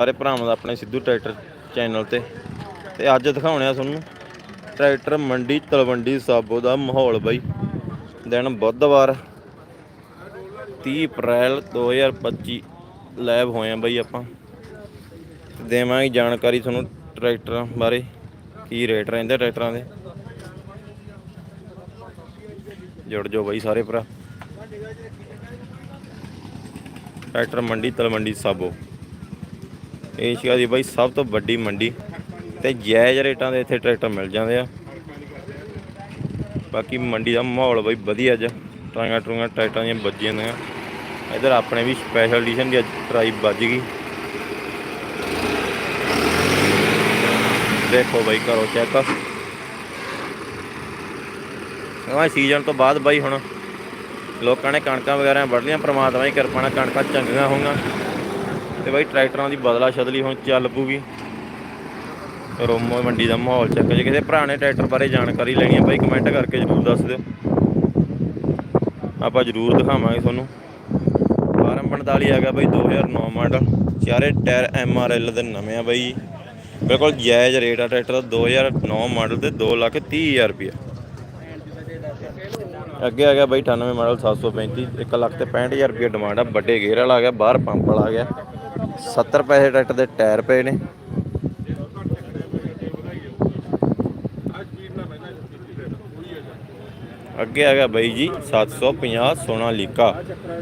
ਸਾਰੇ ਭਰਾਵਾਂ ਦਾ ਆਪਣੇ ਸਿੱਧੂ ਟਰੈਕਟਰ ਚੈਨਲ ਤੇ। ਤੇ ਅੱਜ ਦਿਖਾਉਣੇ ਆ ਤੁਹਾਨੂੰ ਟਰੈਕਟਰ ਮੰਡੀ ਤਲਵੰਡੀ ਸਾਬੋ ਦਾ ਮਾਹੌਲ ਬਾਈ। ਦਿਨ ਬੁੱਧਵਾਰ 30 ਅਪ੍ਰੈਲ 2025 ਲੈਬ ਹੋਏ ਆ ਬਾਈ ਆਪਾਂ। ਦੇਵਾਂਗੇ ਜਾਣਕਾਰੀ ਤੁਹਾਨੂੰ ਟਰੈਕਟਰਾਂ ਬਾਰੇ, ਕੀ ਰੇਟ ਰਹਿੰਦੇ ਟਰੈਕਟਰਾਂ ਦੇ। ਜੁੜ ਜਾਓ ਬਾਈ ਸਾਰੇ ਭਰਾ। ਟਰੈਕਟਰ ਮੰਡੀ ਤਲਵੰਡੀ ਸਾਬੋ। ਏਸ਼ੀਆ ਦੀ ਬਾਈ ਸਭ ਤੋਂ ਵੱਡੀ ਮੰਡੀ ਤੇ ਜਾਇਜ਼ ਰੇਟਾਂ ਦੇ ਇੱਥੇ ਟਰੈਕਟਰ ਮਿਲ ਜਾਂਦੇ ਆ। ਬਾਕੀ ਮੰਡੀ ਦਾ ਮਾਹੌਲ ਬਾਈ ਵਧੀਆ ਅੱਜ ਟਰਾਂਗਾ ਟਰੂੰਗਾ ਟਰੈਕਟਰਾਂ ਦੀਆਂ ਵੱਜੀਆਂ ਨੇ ਇਧਰ ਆਪਣੇ ਵੀ ਸਪੈਸ਼ਲ ਐਡੀਸ਼ਨ ਦੀ ਅੱਜ ਟਰਾਈ ਵੱਜ ਗਈ। ਦੇਖੋ ਬਾਈ ਕਰੋ ਚੈੱਕ ਆ ਸੀਜ਼ਨ ਤੋਂ ਬਾਅਦ ਬਾਈ ਹੁਣ ਲੋਕਾਂ ਨੇ ਕਣਕਾਂ ਵਗੈਰਾ ਵੱਢ ਲਈਆਂ, ਪ੍ਰਮਾਤਮਾ ਦੀ ਕਿਰਪਾ ਨਾਲ ਕਣਕਾਂ ਚੰਗੀਆਂ ਹੋਈਆਂ। ਤੇ ਬਾਈ ਟਰੈਕਟਰਾਂ ਦੀ ਬਦਲਾ ਸ਼ਦਲੀ ਹੁਣ ਚੱਲ ਪੂਗੀ ਰੋਮੋ ਮੰਡੀ ਦਾ ਮਾਹੌਲ ਚੱਕ ਜੇ ਕਿਸੇ ਭਰਾ ਨੇ ਟਰੈਕਟਰ ਬਾਰੇ ਜਾਣਕਾਰੀ ਲੈਣੀ ਹੈ ਬਾਈ ਕਮੈਂਟ ਕਰਕੇ ਜਰੂਰ ਦੱਸ ਦਿਓ। ਆਪਾਂ ਜਰੂਰ ਦਿਖਾਵਾਂਗੇ ਤੁਹਾਨੂੰ। 1245 ਆ ਗਿਆ ਬਾਈ 2009 ਮਾਡਲ। ਚਾਰੇ ਟਾਇਰ ਐਮ ਆਰ ਐਲ ਦੇ ਨਵੇਂ ਆ ਬਾਈ। ਬਿਲਕੁਲ ਜਾਇਜ਼ ਰੇਟ ਆ ਟਰੈਕਟਰ ਦਾ 2009 ਮਾਡਲ ਤੇ 2 ਲੱਖ 30 ਹਜ਼ਾਰ ਰੁਪਇਆ। ਅੱਗੇ ਆ ਗਿਆ ਬਾਈ 98 ਮਾਡਲ 735 1 ਲੱਖ ਤੇ 65000 ਰੁਪਏ ਡਿਮਾਂਡ ਆ। ਵੱਡੇ ਗੇਅਰ ਵਾਲਾ ਆ ਗਿਆ, ਬਾਹਰ ਪੰਪ ਵਾਲਾ ਆ ਗਿਆ। 70 ਪੈਸੇ ਟਰੈਕਟਰ ਦੇ ਟਾਇਰ ਪਏ ਨੇ। ਅੱਗੇ ਆ ਗਿਆ ਬਾਈ ਜੀ 750 ਸੋਨਾ ਲੀਕਾ।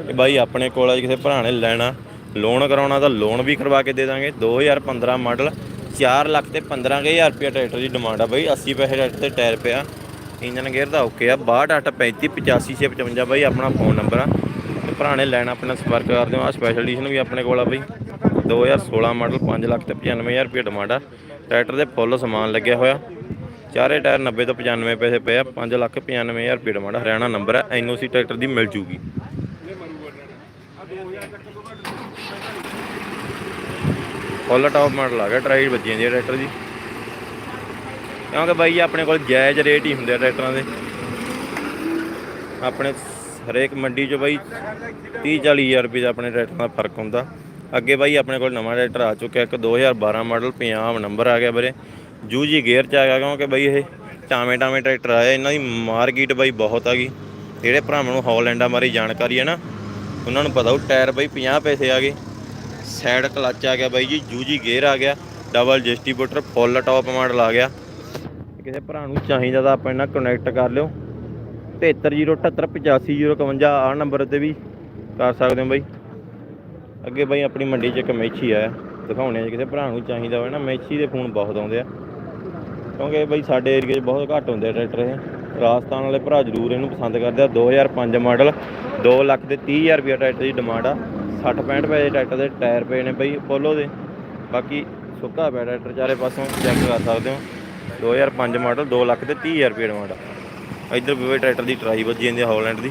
ਇਹ ਬਾਈ ਆਪਣੇ ਕੋਲ ਆ ਕਿਸੇ ਭਰਾ ਨੇ ਲੈਣਾ। ਲੋਨ ਕਰਾਉਣਾ ਤਾਂ ਲੋਨ ਵੀ ਕਰਵਾ ਕੇ ਦੇ ਦਾਂਗੇ। 2015 ਮਾਡਲ 4 ਲੱਖ ਤੇ 15000 ਰੁਪਏ ਟਰੈਕਟਰ ਦੀ ਡਿਮਾਂਡ ਆ ਬਾਈ। 80 ਪੈਸੇ ਟਰੈਕਟਰ ਤੇ ਟਾਇਰ ਪਿਆ। ਇੰਜਨ ਗੇਅਰ ਦਾ ਓਕੇ ਆ। 6285355655 ਬਾਈ, ਆਪਣਾ ਫੋਨ ਨੰਬਰ ਆ। ਤੇ ਭਰਾ ਨੇ ਲੈਣਾ ਆਪਣਾ ਸੰਪਰਕ ਕਰ ਦਿਓ ਆ ਸਪੈਸ਼ਲ ਐਡੀਸ਼ਨ ਵੀ ਆਪਣੇ ਕੋਲ ਆ ਬਾਈ। 2016 ਮਾਡਲ 5 ਲੱਖ ਤੇ 95000 ਰੁਪਏ ਡਿਮਾਂਡ ਆ। ਟਰੈਕਟਰ ਦੇ ਫੁੱਲ ਸਮਾਨ ਲੱਗਿਆ ਹੋਇਆ। ਚਾਰੇ ਟਾਇਰ 90 ਤੋਂ 95 ਪੈਸੇ ਪਏ ਆ 5 ਲੱਖ 95000 ਰੁਪਏ ਡਿਮਾਂਡ ਆ। ਹਰਿਆਣਾ ਨੰਬਰ ਆ ਐਨਓਸੀ ਟਰੈਕਟਰ ਦੀ ਮਿਲ ਜੂਗੀ। ਫੁੱਲ ਟਾਪ ਮਾਡਲ ਆ ਗਿਆ, ਟਰਾਈ ਵੱਜੀਆਂ ਦੀ ਟਰੈਕਟਰ ਦੀ। ਕਿਉਂਕਿ ਬਾਈ ਆਪਣੇ ਕੋਲ ਜਾਇਜ਼ ਰੇਟ ਹੀ ਹੁੰਦੇ ਆ ਟਰੈਕਟਰਾਂ ਦੇ। ਆਪਣੇ ਹਰੇਕ ਮੰਡੀ 'ਚ ਬਾਈ 30 40000 ਰੁਪਏ ਦਾ ਆਪਣੇ ਟਰੈਕਟਰਾਂ ਦਾ ਫ਼ਰਕ ਹੁੰਦਾ। ਅੱਗੇ ਬਾਈ ਆਪਣੇ ਕੋਲ ਨਵਾਂ ਟਰੈਕਟਰ ਆ ਚੁੱਕਿਆ, ਇੱਕ 2012 ਮਾਡਲ ਪੰਜਾਬ ਨੰਬਰ ਆ ਗਿਆ ਵੀਰੇ। ਜੂਜੀ ਗੇਅਰ 'ਚ ਆ ਗਿਆ ਕਿਉਂਕਿ ਬਾਈ ਇਹ ਟਾਵੇਂ ਟਾਵੇਂ ਟਰੈਕਟਰ ਆਏ ਇਹਨਾਂ ਦੀ ਮਾਰਕੀਟ ਬਾਈ ਬਹੁਤ ਆ ਗਈ। ਜਿਹੜੇ ਭਰਾਵਾਂ ਨੂੰ ਹੌਲੈਂਡਾਂ ਬਾਰੇ ਜਾਣਕਾਰੀ ਹੈ ਨਾ, ਉਹਨਾਂ ਨੂੰ ਪਤਾ ਉਹ ਟਾਇਰ ਬਾਈ 50 ਪੈਸੇ ਆ ਗਏ। ਸਾਈਡ ਕਲੱਚ ਆ ਗਿਆ ਬਾਈ ਜੀ ਜੂਜੀ ਗੇਅਰ ਆ ਗਿਆ, double distributor full top model ਆ ਗਿਆ। ਕਿਸੇ ਭਰਾ ਨੂੰ ਚਾਹੀਦਾ ਤਾਂ ਆਪਾਂ ਇਹਨਾਂ ਕਨੈਕਟ ਕਰ ਲਿਓ। 7307855051 ਆ ਨੰਬਰ ਤੇ ਵੀ ਕਰ ਸਕਦੇ ਹੋ ਬਾਈ। ਅੱਗੇ ਬਾਈ ਆਪਣੀ ਮੰਡੀ 'ਚ ਇੱਕ ਮੇਛੀ ਆਇਆ ਦਿਖਾਉਣੇ ਆ ਜੇ, ਕਿਸੇ ਭਰਾ ਨੂੰ ਚਾਹੀਦਾ ਹੋਵੇ ਨਾ ਮੇਛੀ ਦੇ ਫੋਨ ਬਹੁਤ ਆਉਂਦੇ ਆ। ਕਿਉਂਕਿ ਬਾਈ ਸਾਡੇ ਏਰੀਏ 'ਚ ਬਹੁਤ ਘੱਟ ਹੁੰਦੇ ਆ ਟਰੈਕਟਰ ਇਹ। ਰਾਜਸਥਾਨ ਵਾਲੇ ਭਰਾ ਜ਼ਰੂਰ ਇਹਨੂੰ ਪਸੰਦ ਕਰਦੇ ਆ। 2005 ਮਾਡਲ 2 ਲੱਖ ਤੇ 30000 ਰੁਪਏ ਟਰੈਕਟਰ ਦੀ ਡਿਮਾਂਡ ਆ। 60 65 ਪੈਸੇ ਟਰੈਕਟਰ ਦੇ ਟਾਇਰ ਪਏ ਨੇ ਬਾਈ ਪੋਲੋ ਦੇ। ਬਾਕੀ ਸੁੱਕਾ ਪਿਆ ਟਰੈਕਟਰ, ਚਾਰੇ ਪਾਸੋਂ ਚੈੱਕ ਕਰ ਸਕਦੇ ਹੋ। 2005 ਮਾਡਲ 2 ਲੱਖ ਤੇ 30000 ਰੁਪਏ ਡਿਮਾਂਡ ਆ। ਇੱਧਰ ਵੀ ਟਰੈਕਟਰ ਦੀ ਟਰਾਈ ਵੱਜੀ ਜਾਂਦੀ ਆ ਹਾਲੈਂਡ ਦੀ।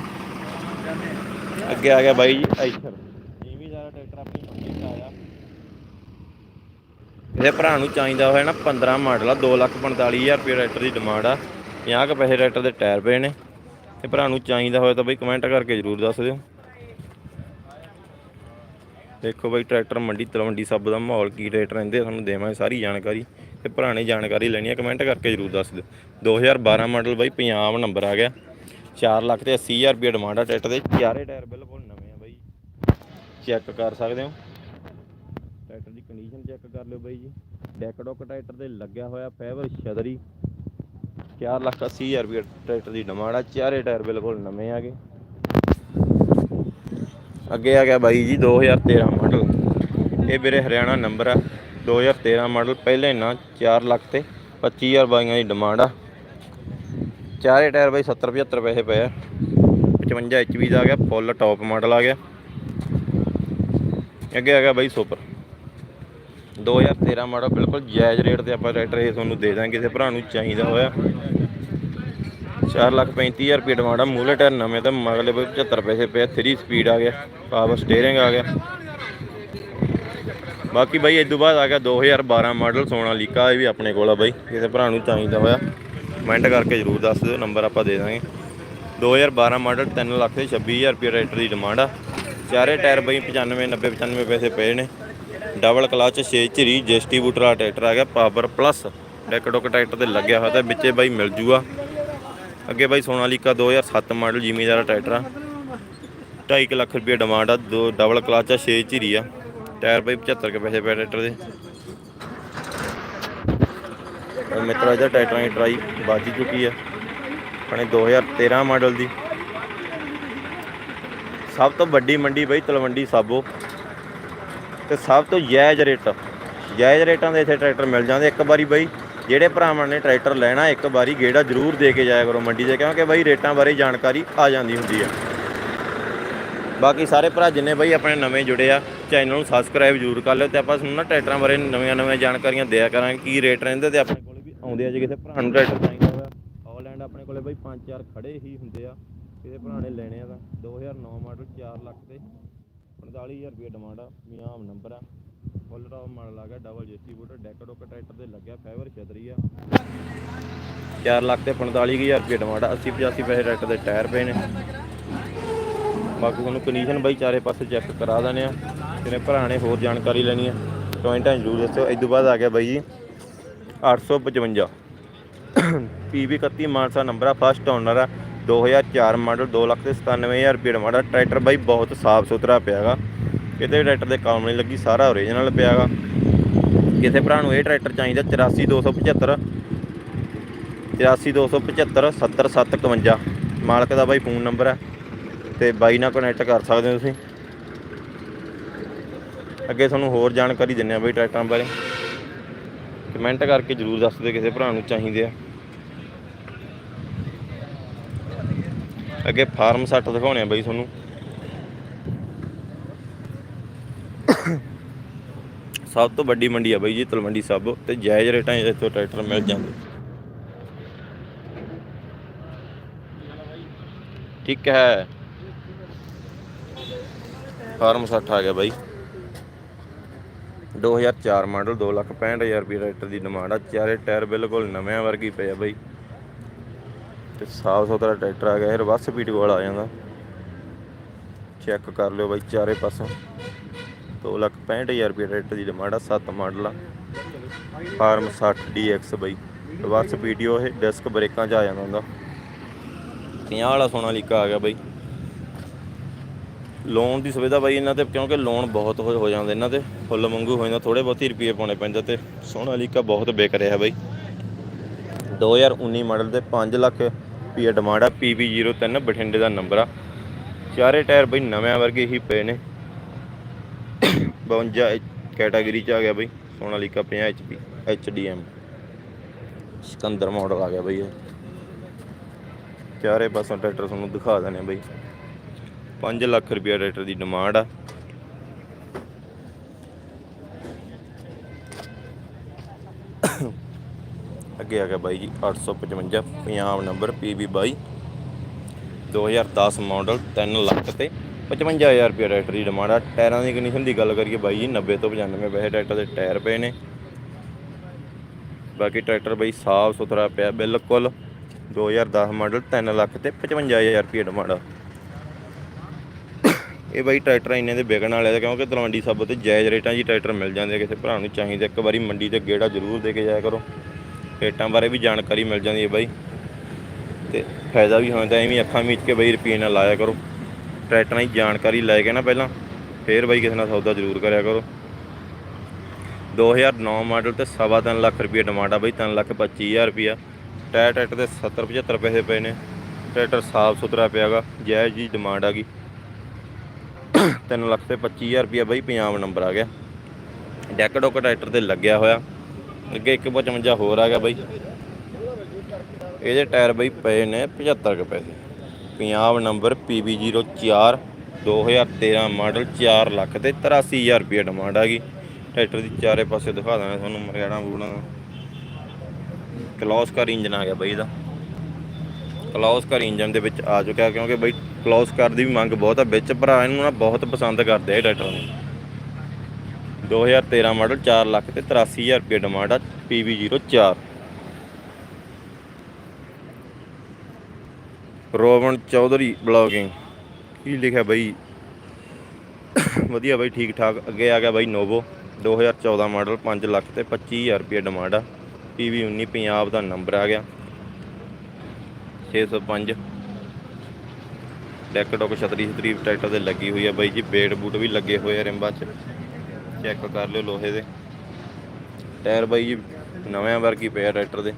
ਅੱਗੇ ਆ ਗਿਆ ਬਾਈ ਜੀ ਆਈਥਰ ਇਹ ਵੀ ਜ਼ਿਆਦਾ ਟਰੈਕਟਰ ਆਪਣੀ ਮੰਡੀ 'ਚ ਆਇਆ ਇਹ ਭਰਾ ਨੂੰ ਚਾਹੀਦਾ ਹੋਇਆ ਨਾ 15 ਮਾਡਲ ਆ 2 ਲੱਖ 45000 ਰੁਪਏ ਟਰੈਕਟਰ ਦੀ ਡਿਮਾਂਡ ਆ। 50 ਕ ਪੈਸੇ ਟਰੈਕਟਰ ਦੇ ਟਾਇਰ ਪਏ ਨੇ। ਤੇ ਭਰਾ ਨੂੰ ਚਾਹੀਦਾ ਹੋਇਆ ਤਾਂ ਬਈ ਕਮੈਂਟ ਕਰਕੇ ਜਰੂਰ ਦੱਸ ਦਿਓ। ਦੇਖੋ ਬਾਈ ਟਰੈਕਟਰ ਮੰਡੀ ਤਲਵੰਡੀ ਸਭ ਦਾ ਮਾਹੌਲ ਕੀ ਰੇਟ ਰਹਿੰਦੇ ਤੁਹਾਨੂੰ ਦੇਵਾਂਗੇ ਸਾਰੀ ਜਾਣਕਾਰੀ। ਤੇ ਭਰਾ ਨੇ ਜਾਣਕਾਰੀ ਲੈਣੀ ਹੈ ਕਮੈਂਟ ਕਰਕੇ ਜਰੂਰ ਦੱਸ ਦਿਓ। 2012 ਮਾਡਲ ਬਾਈ ਪੰਜਾਬ ਨੰਬਰ ਆ ਗਿਆ। 4 ਲੱਖ ਤੇ 80000 ਰੁਪਏ ਡਿਮਾਂਡ ਆ ਟਰੈਕਟਰ ਦੇ। ਚਾਰੇ ਟਾਇਰ ਬਿਲਕੁਲ ਨਵੇਂ ਆ ਬਾਈ। ਚੈੱਕ ਕਰ ਸਕਦੇ ਹੋ। ਕੰਡੀਸ਼ਨ ਚੈੱਕ ਕਰ ਲਿਓ ਬਾਈ ਜੀ। ਡੈਕ ਡੋਕ ਟਰੈਕਟਰ ਦੇ ਲੱਗਿਆ ਹੋਇਆ ਫਾਈਬਰ ਛਤਰੀ। 4 ਲੱਖ 80000 ਰੁਪਏ ਟਰੈਕਟਰ ਦੀ ਡਿਮਾਂਡ ਆ। ਚਾਰੇ ਟਾਇਰ ਬਿਲਕੁਲ ਨਵੇਂ ਆ ਗਏ। ਅੱਗੇ ਆ ਗਿਆ ਬਾਈ ਜੀ 2013 ਮਾਡਲ ਇਹ ਵੀਰੇ ਹਰਿਆਣਾ ਨੰਬਰ ਆ। 2013 ਮਾਡਲ ਪਹਿਲੇ ਨਾ 4 ਲੱਖ ਤੇ 25000 ਬਾਈਆਂ ਦੀ ਡਿਮਾਂਡ ਆ। ਚਾਰੇ ਟਾਇਰ ਬਾਈ 70 75 ਪੈਸੇ ਪਏ ਆ। 55 ਐਚਪੀ ਦਾ ਆ ਗਿਆ। ਫੁੱਲ ਟੌਪ ਮਾਡਲ ਆ ਗਿਆ। ਅੱਗੇ ਆ ਗਿਆ ਬਾਈ ਸੁਪਰ। 2013 ਮਾਡਲ ਬਿਲਕੁਲ ਜਾਇਜ਼ ਰੇਟ ਤੇ ਆਪਾਂ ਟਰੈਕਟਰ ਇਹ ਤੁਹਾਨੂੰ ਦੇ ਦਾਂਗੇ, ਕਿਸੇ ਭਰਾ ਨੂੰ ਚਾਹੀਦਾ ਹੋਇਆ। 4 ਲੱਖ 35000 ਰੁਪਏ ਡਿਮਾਂਡ ਆ ਮੂਲੇ ਟਾਇਰ ਨਵੇਂ ਤਾਂ ਮਗਲੇ ਵੀ 75 ਪੈਸੇ ਪਏ 3 ਸਪੀਡ ਆ ਗਿਆ ਪਾਵਰ ਸਟੀਅਰਿੰਗ ਆ ਗਿਆ। ਬਾਕੀ ਬਾਈ ਇਸ ਤੋਂ ਬਾਅਦ ਆ ਗਿਆ 2012 ਮਾਡਲ ਸੋਨਾ ਲੀਕਾ, ਇਹ ਵੀ ਆਪਣੇ ਕੋਲ ਆ ਬਾਈ, ਕਿਸੇ ਭਰਾ ਨੂੰ ਚਾਹੀਦਾ ਹੋਇਆ। ਕਮੈਂਟ ਕਰਕੇ ਜਰੂਰ ਦੱਸ ਦਿਓ, ਨੰਬਰ ਆਪਾਂ ਦੇ ਦਾਂਗੇ। 2012 ਮਾਡਲ 3 ਲੱਖ ਤੇ 26000 ਰੁਪਏ ਟਰੈਕਟਰ ਦੀ ਡਿਮਾਂਡ ਆ। ਚਾਰੇ ਟਾਇਰ ਬਾਈ 95 90 95 ਪੈਸੇ ਪਏ ਨੇ। ਡਬਲ ਕਲਚ 6 ਝਰੀ ਡਿਸਟ੍ਰੀਬਿਊਟਰ ਵਾਲਾ ਟਰੈਕਟਰ ਆ ਗਿਆ ਪਾਵਰ ਪਲੱਸ। ਡੈਕ ਡੁੱਕ ਟਰੈਕਟਰ ਤੇ ਲੱਗਿਆ ਹੋਇਆ ਤਾਂ ਵਿੱਚੇ ਬਾਈ ਮਿਲ ਜੂਗਾ। ਅੱਗੇ ਬਾਈ ਸੋਨਾਲੀਕਾ 2007 ਮਾਡਲ ਜ਼ਿਮੀਦਾਰ ਟਰੈਕਟਰ ਆ। 2.5 ਲੱਖ ਰੁਪਏ ਡਿਮਾਂਡ ਆ, ਦੋ ਡਬਲ ਕਲਚ ਆ 6 ਝਰੀ ਆ। ਟਾਇਰ ਬਾਈ 75 ਕੇ ਪੈਸੇ ਪਏ ਟਰੈਕਟਰ ਦੇ। ਉਹ ਮਿੱਤਰੋ, ਇਹਦਾ ਟਰੈਕਟਰਾਂ ਦੀ ਟਰਾਈ ਬਾਜੀ ਚੁੱਕੀ ਆ। ਆਪਣੇ 2013 ਮਾਡਲ ਦੀ। ਸਭ ਤੋਂ ਵੱਡੀ ਮੰਡੀ ਬਈ ਤਲਵੰਡੀ ਸਾਬੋ। ਤੇ ਸਭ ਤੋਂ ਜਾਇਜ਼ ਰੇਟ, ਜਾਇਜ਼ ਰੇਟਾਂ ਦੇ ਇੱਥੇ ਟਰੈਕਟਰ ਮਿਲ ਜਾਂਦੇ ਇੱਕ ਵਾਰੀ ਬਈ, ਜਿਹੜੇ ਭਰਾਵਾਂ ਨੇ ਟਰੈਕਟਰ ਲੈਣਾ, ਇੱਕ ਵਾਰੀ ਗੇੜਾ ਜ਼ਰੂਰ ਦੇ ਕੇ ਜਾਇਆ ਕਰੋ ਮੰਡੀ 'ਚ, ਕਿਉਂਕਿ ਬਈ ਰੇਟਾਂ ਬਾਰੇ ਜਾਣਕਾਰੀ ਆ ਜਾਂਦੀ ਹੁੰਦੀ ਆ। ਬਾਕੀ ਸਾਰੇ ਭਰਾ ਜਿੰਨੇ ਬਈ ਆਪਣੇ ਨਵੇਂ ਜੁੜੇ ਆ, ਚੈਨਲ ਨੂੰ ਸਬਸਕ੍ਰਾਈਬ ਜ਼ਰੂਰ ਕਰ ਲਿਓ ਤੇ ਆਪਾਂ ਤੁਹਾਨੂੰ ਨਾ ਟਰੈਕਟਰਾਂ ਬਾਰੇ ਨਵੀਆਂ ਨਵੀਆਂ ਜਾਣਕਾਰੀਆਂ ਦਿਆ ਕਰਾਂਗੇ, ਕੀ ਰੇਟ ਰਹਿੰਦੇ ਤੇ ਆਪਣੇ ਕੋਲ ਵੀ ਆਉਂਦੇ ਆ, ਜੇ ਕਿਸੇ ਭਰਾ ਨੂੰ ਟਰੈਕਟਰ ਚਾਹੀਦਾ ਵਾ ਆਲੈਂਡ ਆਪਣੇ ਕੋਲੇ ਬਈ 5-4 ਖੜੇ ਹੀ ਹੁੰਦੇ ਆ, ਕਿਸੇ ਭਰਾ ਨੇ ਲੈਣੇ ਆ ਤਾਂ 2009 ਮਾਡਲ 4 ਲੱਖ ਤੇ 45000 ਰੁਪਏ ਡਿਮਾਂਡ ਆ ਮਿਆਮ ਨੰਬਰ ਆ। ਫੁੱਲ ਟੌਪ ਮਾਡਲ ਆ ਗਿਆ ਡਬਲ ਡਿਸਟ੍ਰੀਬਿਊਟਰ ਡੈਕ ਡੁੱਕ ਟਰੈਕਟਰ ਦੇ ਲੱਗਿਆ ਫਾਈਬਰ ਛਤਰੀ ਆ। 4 ਲੱਖ ਤੇ 45000 ਰੁਪਏ ਡਿਮਾਂਡ ਆ 80 85 ਪੈਸੇ ਟਰੈਕਟਰ ਦੇ ਟਾਇਰ ਪਏ ਨੇ। ਬਾਕੀ ਤੁਹਾਨੂੰ ਕੰਡੀਸ਼ਨ ਬਾਈ ਚਾਰੇ ਪਾਸੇ ਚੈੱਕ ਕਰਾ ਦਨੇ ਆ। ਜਿਹਨੇ ਭਰਾ ਨੇ ਹੋਰ ਜਾਣਕਾਰੀ ਲੈਣੀ ਆ ਕਮੈਂਟਾਂ 'ਚ ਜ਼ਰੂਰ ਦੱਸੋ ਇਸ ਤੋਂ ਬਾਅਦ ਆ ਗਿਆ ਬਾਈ ਜੀ 855 PB 31 ਮਾਨਸਾ ਨੰਬਰ ਆ ਫਸਟ ਓਨਰ ਆ। 2004 ਮਾਡਲ 2 ਲੱਖ ਤੇ 97000 ਰੁਪਏ ਦਾ ਮਾਡਲ। ਟਰੈਕਟਰ ਬਾਈ ਬਹੁਤ ਸਾਫ਼ ਸੁਥਰਾ ਪਿਆਗਾ। ਕਿਤੇ ਟਰੈਕਟਰ ਦੇ ਕੰਮ ਨਹੀਂ ਲੱਗੀ, ਸਾਰਾ ਓਰੀਜਨਲ ਪਿਆਗਾ। ਕਿਸੇ ਭਰਾ ਨੂੰ ਇਹ ਟਰੈਕਟਰ ਚਾਹੀਦਾ 84275 84275 70751 ਮਾਲਕ ਦਾ ਬਾਈ ਫੋਨ ਨੰਬਰ ਹੈ ਤੇ ਬਾਈ ਨਾਲ ਕਨੈਕਟ ਕਰ ਸਕਦੇ ਹੋ ਤੁਸੀਂ। ਅੱਗੇ ਤੁਹਾਨੂੰ ਹੋਰ ਜਾਣਕਾਰੀ ਦਿੰਨੇ ਆ ਬਾਈ ਟਰੈਕਟਰਾਂ ਬਾਰੇ। ਕਮੈਂਟ ਕਰਕੇ ਜਰੂਰ ਦੱਸ ਦਿਓ ਕਿਸੇ ਭਰਾ ਨੂੰ ਚਾਹੀਦੇ ਆ। ਅੱਗੇ ਫਾਰਮ ਸੱਟ ਦਿਖਾਉਣੇ ਆ ਬਾਈ ਤੁਹਾਨੂੰ। ਸਭ ਤੋਂ ਵੱਡੀ ਮੰਡੀ ਆ ਬਾਈ ਜੀ, ਤਲਵੰਡੀ ਸਾਬੋ ਤੇ ਜਾਇਜ਼ ਰੇਟਾਂ 'ਚ ਇੱਥੋਂ ਟਰੈਕਟਰ ਮਿਲ ਜਾਂਦੇ। ਠੀਕ ਹੈ। ਫਾਰਮ 60 ਆ ਗਿਆ ਬਾਈ। 2004 ਮਾਡਲ 265000 ਰੁਪਏ ਟਰੈਕਟਰ ਦੀ ਡਿਮਾਂਡ ਆ। ਚਾਰੇ ਟਾਇਰ ਬਿਲਕੁਲ ਨਵੇਂ ਵਰਗੀ ਪਏ ਆ ਬਾਈ। ਤੇ ਸਾਫ਼ ਸੁਥਰਾ ਟਰੈਕਟਰ ਆ ਗਿਆ, ਇਹ ਰਿਵਰਸ ਸਪੀਡ ਕੋਲ ਆ ਜਾਂਦਾ। ਚੈੱਕ ਕਰ ਲਿਓ ਬਾਈ ਚਾਰੇ ਪਾਸੋਂ। 265000 ਰੁਪਏ ਟਰੈਕਟਰ ਦੀ ਡਿਮਾਂਡ ਆ 7 ਮਾਡਲ ਆ। ਫਾਰਮ 60 DX ਬਾਈ। ਰਿਵਰਸ ਵੀਡੀਓ ਇਹ ਡਿਸਕ ਬ੍ਰੇਕਾਂ 'ਚ ਆ ਜਾਂਦਾ ਹੁੰਦਾ। 50 ਵਾਲਾ ਸੋਨਾਲੀਕਾ ਆ ਗਿਆ ਬਾਈ। ਲੋਨ ਦੀ ਸੁਵਿਧਾ ਬਾਈ ਇਹਨਾਂ ਤੇ, ਕਿਉਂਕਿ ਲੋਨ ਬਹੁਤ ਹੋ ਜਾਂਦੇ ਇਹਨਾਂ ਤੇ। ਫੁੱਲ ਮੰਗੂ ਹੋ ਜਾਂਦਾ ਥੋੜੇ ਬਹੁਤੀ ਰੁਪਏ ਪਾਉਣੇ ਪੈਂਦੇ ਤੇ। ਸੋਨਾਲੀਕਾ ਬਹੁਤ ਵਿਕ ਰਿਹਾ ਬਾਈ। 2019 ਮਾਡਲ ਦੇ 5 ਲੱਖ ਰੁਪਏ ਡਿਮਾਂਡ ਆ PB03 ਬਠਿੰਡੇ ਦਾ ਨੰਬਰ ਆ। ਚਾਰੇ ਟਾਇਰ ਬਈ ਨਵੇਂ ਵਰਗੇ ਹੀ ਪਏ ਨੇ। 52 ਕੈਟਾਗਰੀ ਚ ਆ ਗਿਆ ਬਈ, Sonalika 50 HP HDM Sikander model ਆ ਗਿਆ ਬਈ ਚਾਰੇ ਪਾਸੋਂ ਟਰੈਕਟਰ ਤੁਹਾਨੂੰ ਦਿਖਾ ਦਨੇ ਬਈ। 5 ਲੱਖ ਰੁਪਏ ਟਰੈਕਟਰ ਦੀ ਡਿਮਾਂਡ ਆ। ਅੱਗੇ ਆ ਗਿਆ ਬਾਈ ਜੀ 855 Punjab number PB22 2010 model 3 lakh ਤੇ 55000 ਰੁਪਏ ਟਰੈਕਟਰ ਦੀ ਡਿਮਾਂਡ ਆ। ਟਾਇਰਾਂ ਦੀ ਕੰਡੀਸ਼ਨ ਦੀ ਗੱਲ ਕਰੀਏ ਬਾਈ ਜੀ 90 ਤੋਂ 95 ਪੈਸੇ ਟਰੈਕਟਰ ਦੇ ਟਾਇਰ ਪਏ ਨੇ। ਬਾਕੀ ਟਰੈਕਟਰ ਬਾਈ ਸਾਫ਼ ਸੁਥਰਾ ਪਿਆ ਬਿਲਕੁਲ। 2010 ਮਾਡਲ 3 ਲੱਖ ਤੇ 55000 ਰੁਪਏ ਡਿਮਾਂਡ ਆ। ਇਹ ਬਾਈ ਟਰੈਕਟਰ ਇੰਨੇ ਦੇ ਵਿਕਣ ਵਾਲੇ ਆ, ਕਿਉਂਕਿ ਤਲਵੰਡੀ ਸਾਬੋ ਤੇ ਜਾਇਜ਼ ਰੇਟਾਂ 'ਚ ਟਰੈਕਟਰ ਮਿਲ ਜਾਂਦੇ ਕਿਸੇ ਭਰਾ ਨੂੰ ਚਾਹੀਦਾ ਇੱਕ ਵਾਰੀ ਮੰਡੀ ਤੇ ਗੇੜਾ ਜ਼ਰੂਰ ਦੇ ਕੇ ਜਾਇਆ ਕਰੋ। ਰੇਟਾਂ ਬਾਰੇ ਵੀ ਜਾਣਕਾਰੀ ਮਿਲ ਜਾਂਦੀ ਹੈ ਬਾਈ। ਤੇ ਫਾਇਦਾ ਵੀ ਹੋ ਜਾਂਦਾ ਐਵੇਂ ਅੱਖਾਂ ਮੀਚ ਕੇ ਬਾਈ ਰੁਪਏ ਨਾਲ ਲਾਇਆ ਕਰੋ। ਟਰੈਕਟਰਾਂ ਦੀ ਜਾਣਕਾਰੀ ਲੈ ਕੇ ਨਾ ਪਹਿਲਾਂ, ਫੇਰ ਬਾਈ ਕਿਸੇ ਨਾਲ ਸੌਦਾ ਜ਼ਰੂਰ ਕਰਿਆ ਕਰੋ। 2009 ਮਾਡਲ ਤੇ ਸਵਾ ਤਿੰਨ ਲੱਖ ਰੁਪਏ ਡਿਮਾਂਡ ਆ ਬਾਈ, ਤਿੰਨ ਲੱਖ 25000 ਰੁਪਿਆ ਟਾਇਰ ਟਰੈਕਟਰ ਦੇ 70 75 ਪੈਸੇ ਪਏ ਨੇ। ਟਰੈਕਟਰ ਸਾਫ਼ ਸੁਥਰਾ ਪਿਆਗਾ ਜਾਇਜ਼ ਜੀ ਡਿਮਾਂਡ ਆ ਗਈ। 3 ਲੱਖ ਤੇ 25000 ਰੁਪਿਆ ਬਾਈ, ਪੰਜਾਬ ਨੰਬਰ ਆ ਗਿਆ। ਡੈਕ ਡੋਕ ਟਰੈਕਟਰ ਤੇ ਲੱਗਿਆ ਹੋਇਆ। ਅੱਗੇ 155 ਹੋਰ ਆ ਗਿਆ ਬਾਈ। ਇਹਦੇ ਟਾਇਰ ਬਾਈ ਪਏ ਨੇ 75 ਕੁ ਪੈਸੇ। Punjab number PB04 2013 model 4 lakh ਤੇ 83000 ਰੁਪਏ ਡਿਮਾਂਡ ਆ ਗਈ। ਟਰੈਕਟਰ ਦੀ ਚਾਰੇ ਪਾਸੇ ਦਿਖਾ ਦਾਂਗੇ ਤੁਹਾਨੂੰ ਮਰਿਆਣਾ ਬੂਣਾ ਕਲੌਸ ਕਰ ਇੰਜਨ ਆ ਗਿਆ ਬਾਈ ਇਹਦਾ। ਕਲੌਸ ਕਰ ਇੰਜਨ ਦੇ ਵਿੱਚ ਆ ਚੁੱਕਿਆ ਕਿਉਂਕਿ ਬਾਈ ਕਲੌਸ ਕਰ ਦੀ ਵੀ ਮੰਗ ਬਹੁਤ ਆ। ਵਿੱਚ ਭਰਾ ਇਹਨੂੰ ਨਾ ਬਹੁਤ ਪਸੰਦ ਕਰਦੇ ਆ ਟਰੈਕਟਰ ਨੂੰ। 2013 ਮਾਡਲ 4 ਲੱਖ ਤੇ 83000 ਰੁਪਏ ਡਿਮਾਂਡ ਆ PB04 ਰੋਵਨ ਚੌਧਰੀ ਬਲੌਗਿੰਗ। ਕੀ ਲਿਖਿਆ ਬਾਈ? ਵਧੀਆ ਬਾਈ ਠੀਕ ਠਾਕ ਅੱਗੇ ਆ ਗਿਆ ਬਾਈ ਨੋਵੋ 2014 ਮਾਡਲ 5 ਲੱਖ ਤੇ 25000 ਰੁਪਏ ਡਿਮਾਂਡ ਆ। PV 19 ਪੰਜਾਬ ਦਾ ਨੰਬਰ ਆ ਗਿਆ। 605 ਡੈਕ ਡੋਕ ਛਤਰੀ ਛਤਰੀ ਟਰੈਕਟਰ 'ਤੇ ਲੱਗੀ ਹੋਈ ਆ ਬਾਈ ਜੀ ਬੇਟ ਬੂਟ ਵੀ ਲੱਗੇ ਹੋਏ ਆ ਰਿੰਬਾਂ 'ਚ। ਚੈੱਕ ਕਰ ਲਿਓ ਲੋਹੇ ਦੇ। ਟਾਇਰ ਬਾਈ ਜੀ ਨਵੇਂ ਵਰਗੀ ਪਿਆ ਟਰੈਕਟਰ ਦੇ।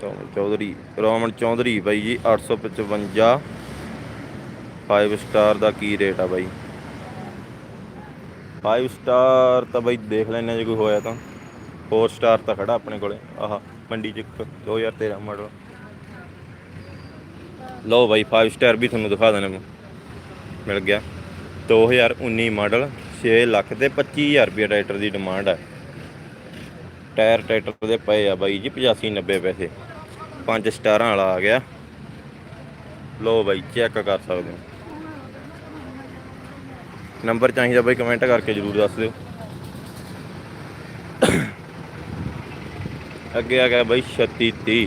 ਤੋਂ ਚੌਧਰੀ, ਰੋਮਨ ਚੌਧਰੀ ਬਾਈ ਜੀ 855 5 ਸਟਾਰ ਦਾ ਕੀ ਰੇਟ ਆ ਬਾਈ? 5 ਸਟਾਰ ਤਾਂ ਬਾਈ ਦੇਖ ਲੈਣੇ ਜੇ ਕੋਈ ਹੋਇਆ ਤਾਂ। 4 ਸਟਾਰ ਤਾਂ ਖੜਾ ਆਪਣੇ ਕੋਲੇ। ਆਹ, ਮੰਡੀ ਚ ਇੱਕ 2013 ਮਾਡਲ ਲਓ ਬਾਈ 5 ਸਟਾਰ ਵੀ ਤੁਹਾਨੂੰ ਦਿਖਾ ਦੇਣਾ ਮੈਂ। ਮਿਲ ਗਿਆ। 2019 ਮਾਡਲ 6 ਲੱਖ ਤੇ 25000 ਰੁਪਏ ਟਰੈਕਟਰ ਦੀ ਡਿਮਾਂਡ ਹੈ ਟਾਇਰ ਟਰੈਕਟਰ ਦੇ ਪਏ ਆ ਬਾਈ ਜੀ 85 90 ਪੈਸੇ। ਪੰਜ ਸਟਾਰਾਂ ਵਾਲਾ ਆ ਗਿਆ। ਲਓ ਬਾਈ, ਚੈੱਕ ਕਰ ਸਕਦੇ ਹੋ। ਨੰਬਰ ਚਾਹੀਦਾ ਬਾਈ, ਕਮੈਂਟ ਕਰਕੇ ਜਰੂਰ ਦੱਸ ਦਿਓ। ਅੱਗੇ ਆ ਗਿਆ ਬਾਈ 3630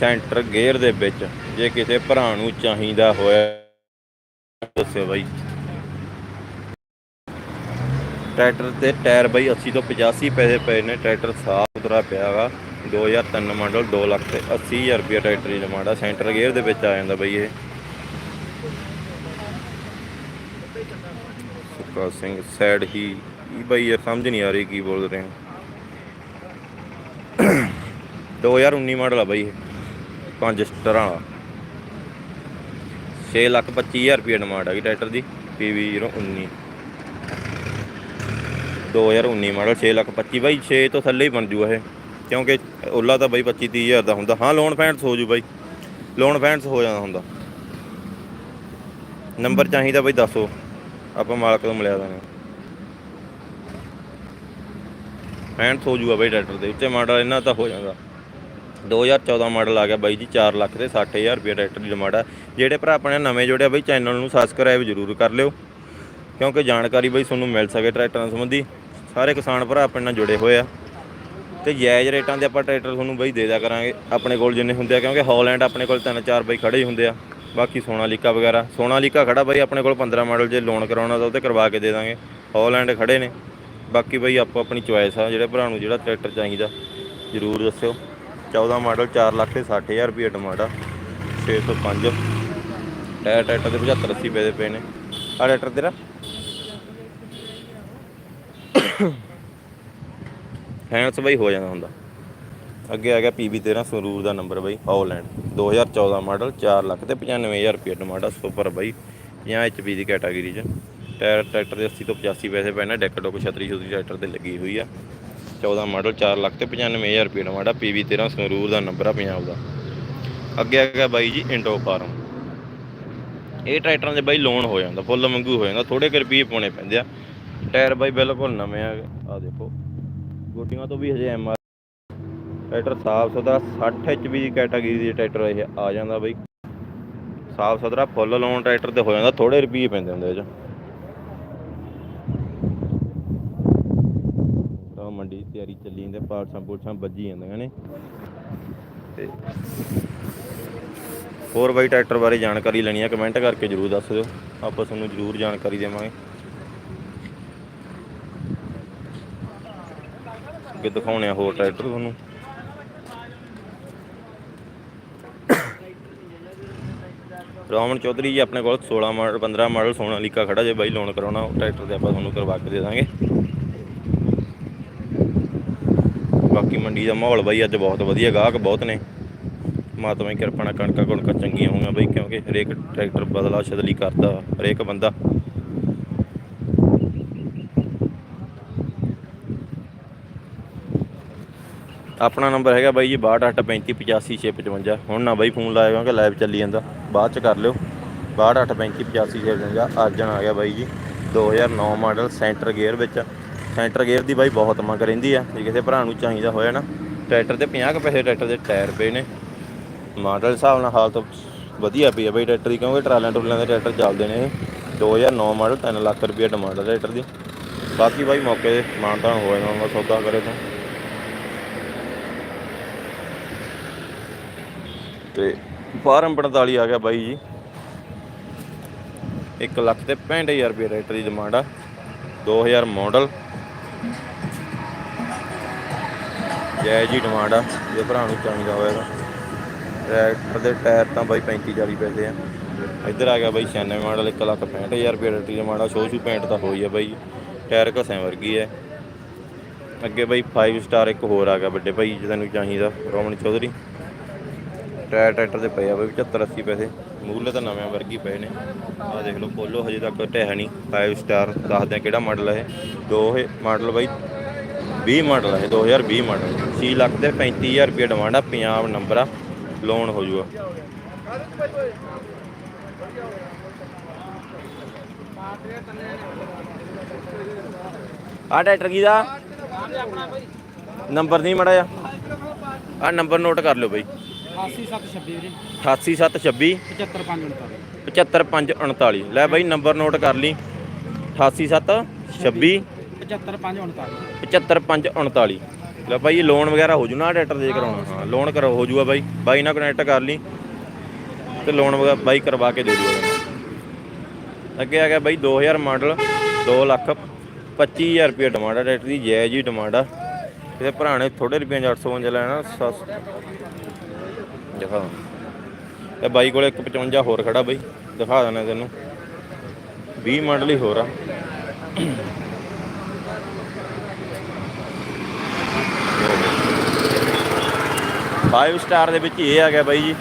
ਸੈਂਟਰ ਗੇਅਰ ਦੇ ਵਿੱਚ। ਜੇ ਕਿਸੇ ਭਰਾ ਨੂੰ ਚਾਹੀਦਾ ਹੋਇਆ, ਦੱਸਿਓ ਬਾਈ। ਟਰੈਕਟਰ ਤੇ ਟਾਇਰ ਬਈ 80 ਤੋਂ 85 ਪੈਸੇ ਪਏ ਨੇ, ਟਰੈਕਟਰ ਸਾਫ਼ ਸੁਥਰਾ ਪਿਆ ਵਾ 2003 ਮਾਡਲ 2 ਲੱਖ ਤੇ 80000 ਰੁਪਏ ਟਰੈਕਟਰ ਦੀ ਡਿਮਾਂਡ ਆ, ਸੈਂਟਰ ਗੇਅਰ ਦੇ ਵਿੱਚ ਆ ਜਾਂਦਾ ਬਈ ਇਹ। ਸੁੱਕਾ ਸਿੰਘ ਸੈਡ ਹੀ, ਇਹ ਬਾਈ ਯਾਰ ਸਮਝ ਨਹੀਂ ਆ ਰਹੀ ਕੀ ਬੋਲ ਰਹੇ ਹੋ 2019 ਮਾਡਲ ਆ ਬਾਈ ਇਹ, ਪੰਜ ਸਟਰਾਂ ਵਾਲਾ। 6 ਲੱਖ 25000 ਰੁਪਏ ਡਿਮਾਂਡ ਆ ਗਈ ਟਰੈਕਟਰ ਦੀ PV 019 2019 ਮਾਡਲ 6 ਲੱਖ 25 ਬਾਈ 6 ਤੋਂ ਥੱਲੇ ਹੀ ਬਣ ਜੂਗਾ ਇਹ। ਕਿਉਂਕਿ ਓਲਾ ਤਾਂ ਬਾਈ 25 30000 ਦਾ ਹੁੰਦਾ। ਹਾਂ ਲੋਨ ਫਾਈਨੈਂਸ ਹੋ ਜੂ ਬਾਈ। ਲੋਨ ਫਾਈਨੈਂਸ ਹੋ ਜਾਂਦਾ ਹੁੰਦਾ। ਨੰਬਰ ਚਾਹੀਦਾ ਬਈ ਦੱਸੋ ਆਪਾਂ ਮਾਲਕ ਤੋਂ ਮਿਲਿਆ ਦਾਂਗੇ। ਫਾਈਨੈਂਸ ਹੋ ਜੂਗਾ ਬਾਈ ਟਰੈਕਟਰ ਦੇ ਉੱਤੇ। ਮਾਡਲ ਇਹਨਾਂ ਤਾਂ ਹੋ ਜਾਂਦਾ। 2014 ਮਾਡਲ ਆ ਗਿਆ ਬਾਈ ਜੀ 4 ਲੱਖ ਤੇ 60000 ਰੁਪਏ ਟਰੈਕਟਰ ਦੀ ਡਿਮਾਂਡ ਆ। ਜਿਹੜੇ ਭਰਾ ਆਪਣੇ ਨਵੇਂ ਜੁੜਿਆ ਬਈ, ਚੈਨਲ ਨੂੰ ਸਬਸਕ੍ਰਾਈਬ ਜ਼ਰੂਰ ਕਰ ਲਿਓ। ਕਿਉਂਕਿ ਜਾਣਕਾਰੀ ਬਾਈ ਤੁਹਾਨੂੰ ਮਿਲ ਸਕੇ ਟਰੈਕਟਰਾਂ ਸੰਬੰਧੀ। ਸਾਰੇ ਕਿਸਾਨ ਭਰਾ ਆਪਣੇ ਨਾਲ ਜੁੜੇ ਹੋਏ ਆ। ਤੇ ਜਾਇਜ਼ ਰੇਟਾਂ ਦੇ ਆਪਾਂ ਟਰੈਕਟਰ ਤੁਹਾਨੂੰ ਬਈ ਦੇ ਦਿਆ ਕਰਾਂਗੇ, ਆਪਣੇ ਕੋਲ ਜਿੰਨੇ ਹੁੰਦੇ ਆ, ਕਿਉਂਕਿ ਹਾਲੈਂਡ ਆਪਣੇ ਕੋਲ ਤਿੰਨ ਚਾਰ ਬਾਈ ਖੜੇ ਹੀ ਹੁੰਦੇ ਆ। ਬਾਕੀ ਸੋਨਾਲੀਕਾ ਵਗੈਰਾ, ਸੋਨਾਲੀਕਾ ਖੜਾ ਬਈ ਆਪਣੇ ਕੋਲ 15 ਮਾਡਲ ਜੇ ਲੋਨ ਕਰਾਉਣਾ ਤਾਂ ਉਹ ਤੇ ਕਰਵਾ ਕੇ ਦੇ ਦਾਂਗੇ। ਹਾਲੈਂਡ ਖੜੇ ਨੇ। ਬਾਕੀ ਬਈ ਆਪੋ ਆਪਣੀ ਚੁਆਇਸ ਆ, ਜਿਹੜੇ ਭਰਾ ਨੂੰ ਜਿਹੜਾ ਟਰੈਕਟਰ ਚਾਹੀਦਾ, ਜ਼ਰੂਰ ਦੱਸਿਓ। 14 ਮਾਡਲ 4 ਲੱਖ ਤੇ 60000 ਰੁਪਏ ਡਿਮਾਂਡ ਆ। 605 ਟਾਇਰ ਟਰੈਕਟਰ ਦੇ 75 80 ਪਏ ਦੇ ਪਏ ਨੇ। ਆ ਟਰੈਕਟਰ ਤੇਰਾ? ਫੈਂਸ ਬਾਈ ਹੋ ਜਾਂਦਾ ਹੁੰਦਾ। ਅੱਗੇ ਆ ਗਿਆ PB 13 ਸੰਗਰੂਰ ਦਾ ਨੰਬਰ ਬਾਈ ਹਾਲੈਂਡ 2014 ਮਾਡਲ 4 ਲੱਖ ਤੇ 95000 ਰੁਪਏ ਟਮਾਟਾ ਸੁਪਰ ਬਾਈ 50 HP ਦੀ ਕੈਟਾਗਰੀ 'ਚ। ਟਾਇਰ ਟਰੈਕਟਰ ਦੇ 80 ਤੋਂ 85 ਪੈਸੇ ਪੈਣਾ, ਡੈਕ ਡੋਕ ਛਤਰੀ ਛਤਰੀ ਟਰੈਕਟਰ ਤੇ ਲੱਗੀ ਹੋਈ ਆ। 14 ਮਾਡਲ 4 ਲੱਖ ਤੇ 95000 ਰੁਪਏ ਟਮਾਟਾ PB 13 ਸੰਗਰੂਰ ਦਾ ਨੰਬਰ ਆ ਪੰਜਾਬ ਦਾ। ਅੱਗੇ ਆ ਗਿਆ ਬਾਈ ਜੀ, ਇੰਡੋ ਫਾਰਮ। ਇਹ ਟਰੈਕਟਰਾਂ ਦੇ ਬਾਈ ਲੋਨ ਹੋ ਜਾਂਦਾ, ਫੁੱਲ ਮੰਗੂ ਹੋ ਜਾਂਦਾ ਥੋੜੇ ਕੁ ਰੁਪਏ ਪਾਉਣੇ ਪੈਂਦੇ ਆ। ਟਾਇਰ ਬਾਈ ਬਿਲਕੁਲ ਨਵੇਂ ਆ ਆ ਦੇਖੋ ਗੋਟੀਆਂ ਤੋਂ ਵੀ ਹਜੇ ਐਮ ਆਰ ਟਰੈਕਟਰ ਸਾਫ਼ ਸੁਥਰਾ 60 ਐਚਪੀ ਦੀ ਕੈਟਾਗਰੀ ਦੇ ਟਰੈਕਟਰ ਇਹ ਆ ਜਾਂਦਾ ਬਾਈ। ਸਾਫ਼ ਸੁਥਰਾ ਫੁੱਲ ਲੋਨ ਟਰੈਕਟਰ ਤੇ ਹੋ ਜਾਂਦਾ ਥੋੜੇ ਰੁਪਏ ਪੈਂਦੇ ਹੁੰਦੇ ਇਹ ਚ। ਮੰਡੀ ਦੀ ਤਿਆਰੀ ਚੱਲੀ ਜਾਂਦੇ ਪਾਲਸਾਂ ਪੂਲਸਾਂ ਵੱਜੀ ਜਾਂਦੀਆਂ ਨੇ। ਤੇ ਹੋਰ ਬਾਈ ਟਰੈਕਟਰ ਬਾਰੇ ਜਾਣਕਾਰੀ ਲੈਣੀ ਆ, ਕਮੈਂਟ ਕਰਕੇ ਜਰੂਰ ਦੱਸ ਦਿਓ। ਆਪਾਂ ਤੁਹਾਨੂੰ ਜਰੂਰ ਜਾਣਕਾਰੀ ਦੇਵਾਂਗੇ। ਅੱਗੇ ਦਿਖਾਉਣੇ ਆ ਹੋਰ ਟਰੈਕਟਰ ਤੁਹਾਨੂੰ। ਰਾਮਨ ਚੌਧਰੀ ਜੀ ਆਪਣੇ ਕੋਲ 16 ਮਾਡਲ 15 ਮਾਡਲ ਸੋਨਾਲੀਕਾ ਖੜਾ, ਜੇ ਬਾਈ ਲੋਨ ਕਰਾਉਣਾ, ਉਹ ਟਰੈਕਟਰ ਤੇ ਆਪਾਂ ਤੁਹਾਨੂੰ ਕਰਵਾ ਕੇ ਦੇ ਦਾਂਗੇ। ਬਾਕੀ ਮੰਡੀ ਦਾ ਮਾਹੌਲ ਬਾਈ ਅੱਜ ਬਹੁਤ ਵਧੀਆ, ਗਾਹਕ ਬਹੁਤ ਨੇ। ਮਾਤਮਾ ਦੀ ਕਿਰਪਾ ਨਾਲ ਕਣਕਾਂ ਕੁਣਕਾਂ ਚੰਗੀਆਂ ਹੋਈਆਂ ਬਾਈ, ਕਿਉਂਕਿ ਹਰੇਕ ਟਰੈਕਟਰ ਬਦਲਾ ਸ਼ਦਲੀ ਕਰਦਾ, ਹਰੇਕ ਬੰਦਾ। ਆਪਣਾ ਨੰਬਰ ਹੈਗਾ ਬਾਈ ਜੀ 6285355655 ਹੁਣ ਨਾ ਬਾਈ ਫੋਨ ਲਾਇਆ ਕਿਉਂਕਿ ਲਾਈਵ ਚੱਲੀ ਜਾਂਦਾ। ਬਾਅਦ ਚ ਕਰ ਲਿਓ। 6285355655 ਅਰਜਨ ਆ ਗਿਆ ਬਾਈ ਜੀ 2009 ਮਾਡਲ ਸੈਂਟਰ ਗੇਅਰ ਵਿੱਚ। ਸੈਂਟਰ ਗੇਅਰ ਦੀ ਬਾਈ ਬਹੁਤ ਮੰਗ ਰਹਿੰਦੀ ਆ। ਜੇ ਕਿਸੇ ਭਰਾ ਨੂੰ ਚਾਹੀਦਾ ਹੋਇਆ ਨਾ, ਟਰੈਕਟਰ ਤੇ 50 ਕੁ ਪੈਸੇ ਟਰੈਕਟਰ ਦੇ ਟਾਇਰ ਪਏ ਨੇ। ਮਾਡਲ ਹਿਸਾਬ ਨਾਲ ਹਾਲਤ ਵਧੀਆ ਪਈ ਆ ਬਾਈ ਟਰੈਕਟਰ ਦੀ, ਕਿਉਂਕਿ ਟਰਾਲਿਆਂ ਟਰੂਲਿਆਂ ਦੇ ਟਰੈਕਟਰ ਚੱਲਦੇ ਨੇ। ਇਹ 2009 ਮਾਡਲ 3 ਲੱਖ ਰੁਪਏ ਡਿਮਾਂਡ ਆ ਟਰੈਕਟਰ ਦੀ। ਬਾਕੀ ਬਾਈ ਮੌਕੇ ਤੇ ਮਾਨਤਾਨ ਹੋਏ ਨਾ ਸੌਦਾ ਕਰੇ ਤਾਂ। ਤੇ ਫਾਰਮ 45 ਆ ਗਿਆ ਬਾਈ ਜੀ। 1 ਲੱਖ ਤੇ 65000 ਰੁਪਏ ਟਰੈਕਟਰ ਦੀ ਡਿਮਾਂਡ ਆ। 2000 ਮਾਡਲ ਜੈ ਜੀ ਡਿਮਾਂਡ ਆ। ਜੇ ਭਰਾ ਨੂੰ ਚਾਹੀਦਾ ਹੋਵੇਗਾ ਟਰੈਕਟਰ ਦੇ ਟਾਇਰ ਤਾਂ ਬਾਈ 35 40 ਪੈਸੇ ਆ। ਇੱਧਰ ਆ ਗਿਆ ਬਾਈ 96 ਮਾਡਲ 1 ਲੱਖ 65000 ਰੁਪਏ ਟਰੈਕਟਰ ਦੀ ਡਿਮਾਂਡ ਆ। ਸ਼ੋ ਸ਼ੂ ਪੈਂਟ ਤਾਂ ਹੋਈ ਆ ਬਾਈ। ਟਾਇਰ ਘਸਿਆਂ ਵਰਗੀ ਹੈ ਅੱਗੇ ਬਾਈ 5 ਸਟਾਰ ਇੱਕ ਹੋਰ ਆ ਗਿਆ ਵੱਡੇ ਭਾਈ ਜੇ ਤੈਨੂੰ ਚਾਹੀਦਾ, ਰੋਮਨ ਚੌਧਰੀ। ਟਾਇਰ ਟਰੈਕਟਰ ਦੇ ਪਏ ਆ ਬਾਈ 75 80 ਪੈਸੇ। ਮੂਲੇ ਤਾਂ ਨਵੇਂ ਵਰਗੀ ਪਏ ਨੇ। ਆ ਦੇਖ ਲਓ ਪੋਲੋ ਹਜੇ ਤੱਕ ਢਹਿ ਨਹੀਂ। 5 ਸਟਾਰ ਦੱਸਦੇ ਆ ਕਿਹੜਾ ਮਾਡਲ ਹੈ ਇਹ। ਦੋ ਇਹ ਮਾਡਲ ਬਾਈ 20 ਮਾਡਲ ਹੈ 2020 ਮਾਡਲ 6 ਲੱਖ ਦੇ 35000 ਰੁਪਏ ਡਿਮਾਂਡ ਆ ਪੰਜਾਬ ਨੰਬਰ ਆ। ਲੋਨ ਹੋ ਜੂਗਾ। ਆ ਟਰੈਕਟਰ ਕੀ ਦਾ? ਨੰਬਰ ਨਹੀਂ ਮੜਾ ਆ ਆ ਨੰਬਰ ਨੋਟ ਕਰ ਲਿਓ ਬਾਈ। 8726 ਵੀਰੇ। 88726 75549 75549 ਲੈ ਬਾਈ ਨੰਬਰ ਨੋਟ ਕਰ ਲਈ। 88726 75549 75549 ਲੈ ਬਾਈ ਇਹ ਲੋਨ ਵਗੈਰਾ ਹੋ ਜੂ ਨਾ ਟਰੈਕਟਰ ਦੇ ਕਰਾਉਣਾ। ਹਾਂ ਲੋਨ ਕਰ ਹੋ ਜੂਗਾ ਬਾਈ। ਬਾਈ ਨਾਲ ਕਨੈਕਟ ਕਰ ਲਈ। ਤੇ ਲੋਨ ਵਗੈਰਾ ਬਾਈ ਕਰਵਾ ਕੇ ਦੇ ਦੂਗਾ ਅੱਗੇ ਆ ਗਿਆ ਬਾਈ 2000 ਮਾਡਲ 2 ਲੱਖ 25000 ਰੁਪਏ ਡਿਮਾਂਡ ਆ। ਟਰੈਕਟਰ ਦੀ ਜੈ ਜੀ ਡਿਮਾਂਡ ਆ। ਤੇ ਭਰਾ ਨੇ ਥੋੜੇ ਰੁਪਏ 855 ਲੈਣਾ। ਸਸ ਦਿਖਾ ਤੇ ਬਾਈ ਕੋਲੇ 155 ਹੋਰ ਖੜਾ ਬਾਈ, ਦਿਖਾ ਦਿੰਦਾ ਤੈਨੂੰ। 20 ਮਾਡਲ ਹੀ ਹੋਰ ਆ। ਫਾਈਵ ਸਟਾਰ ਦੇ ਵਿੱਚ ਇਹ ਆ ਗਿਆ ਬਾਈ ਜੀ।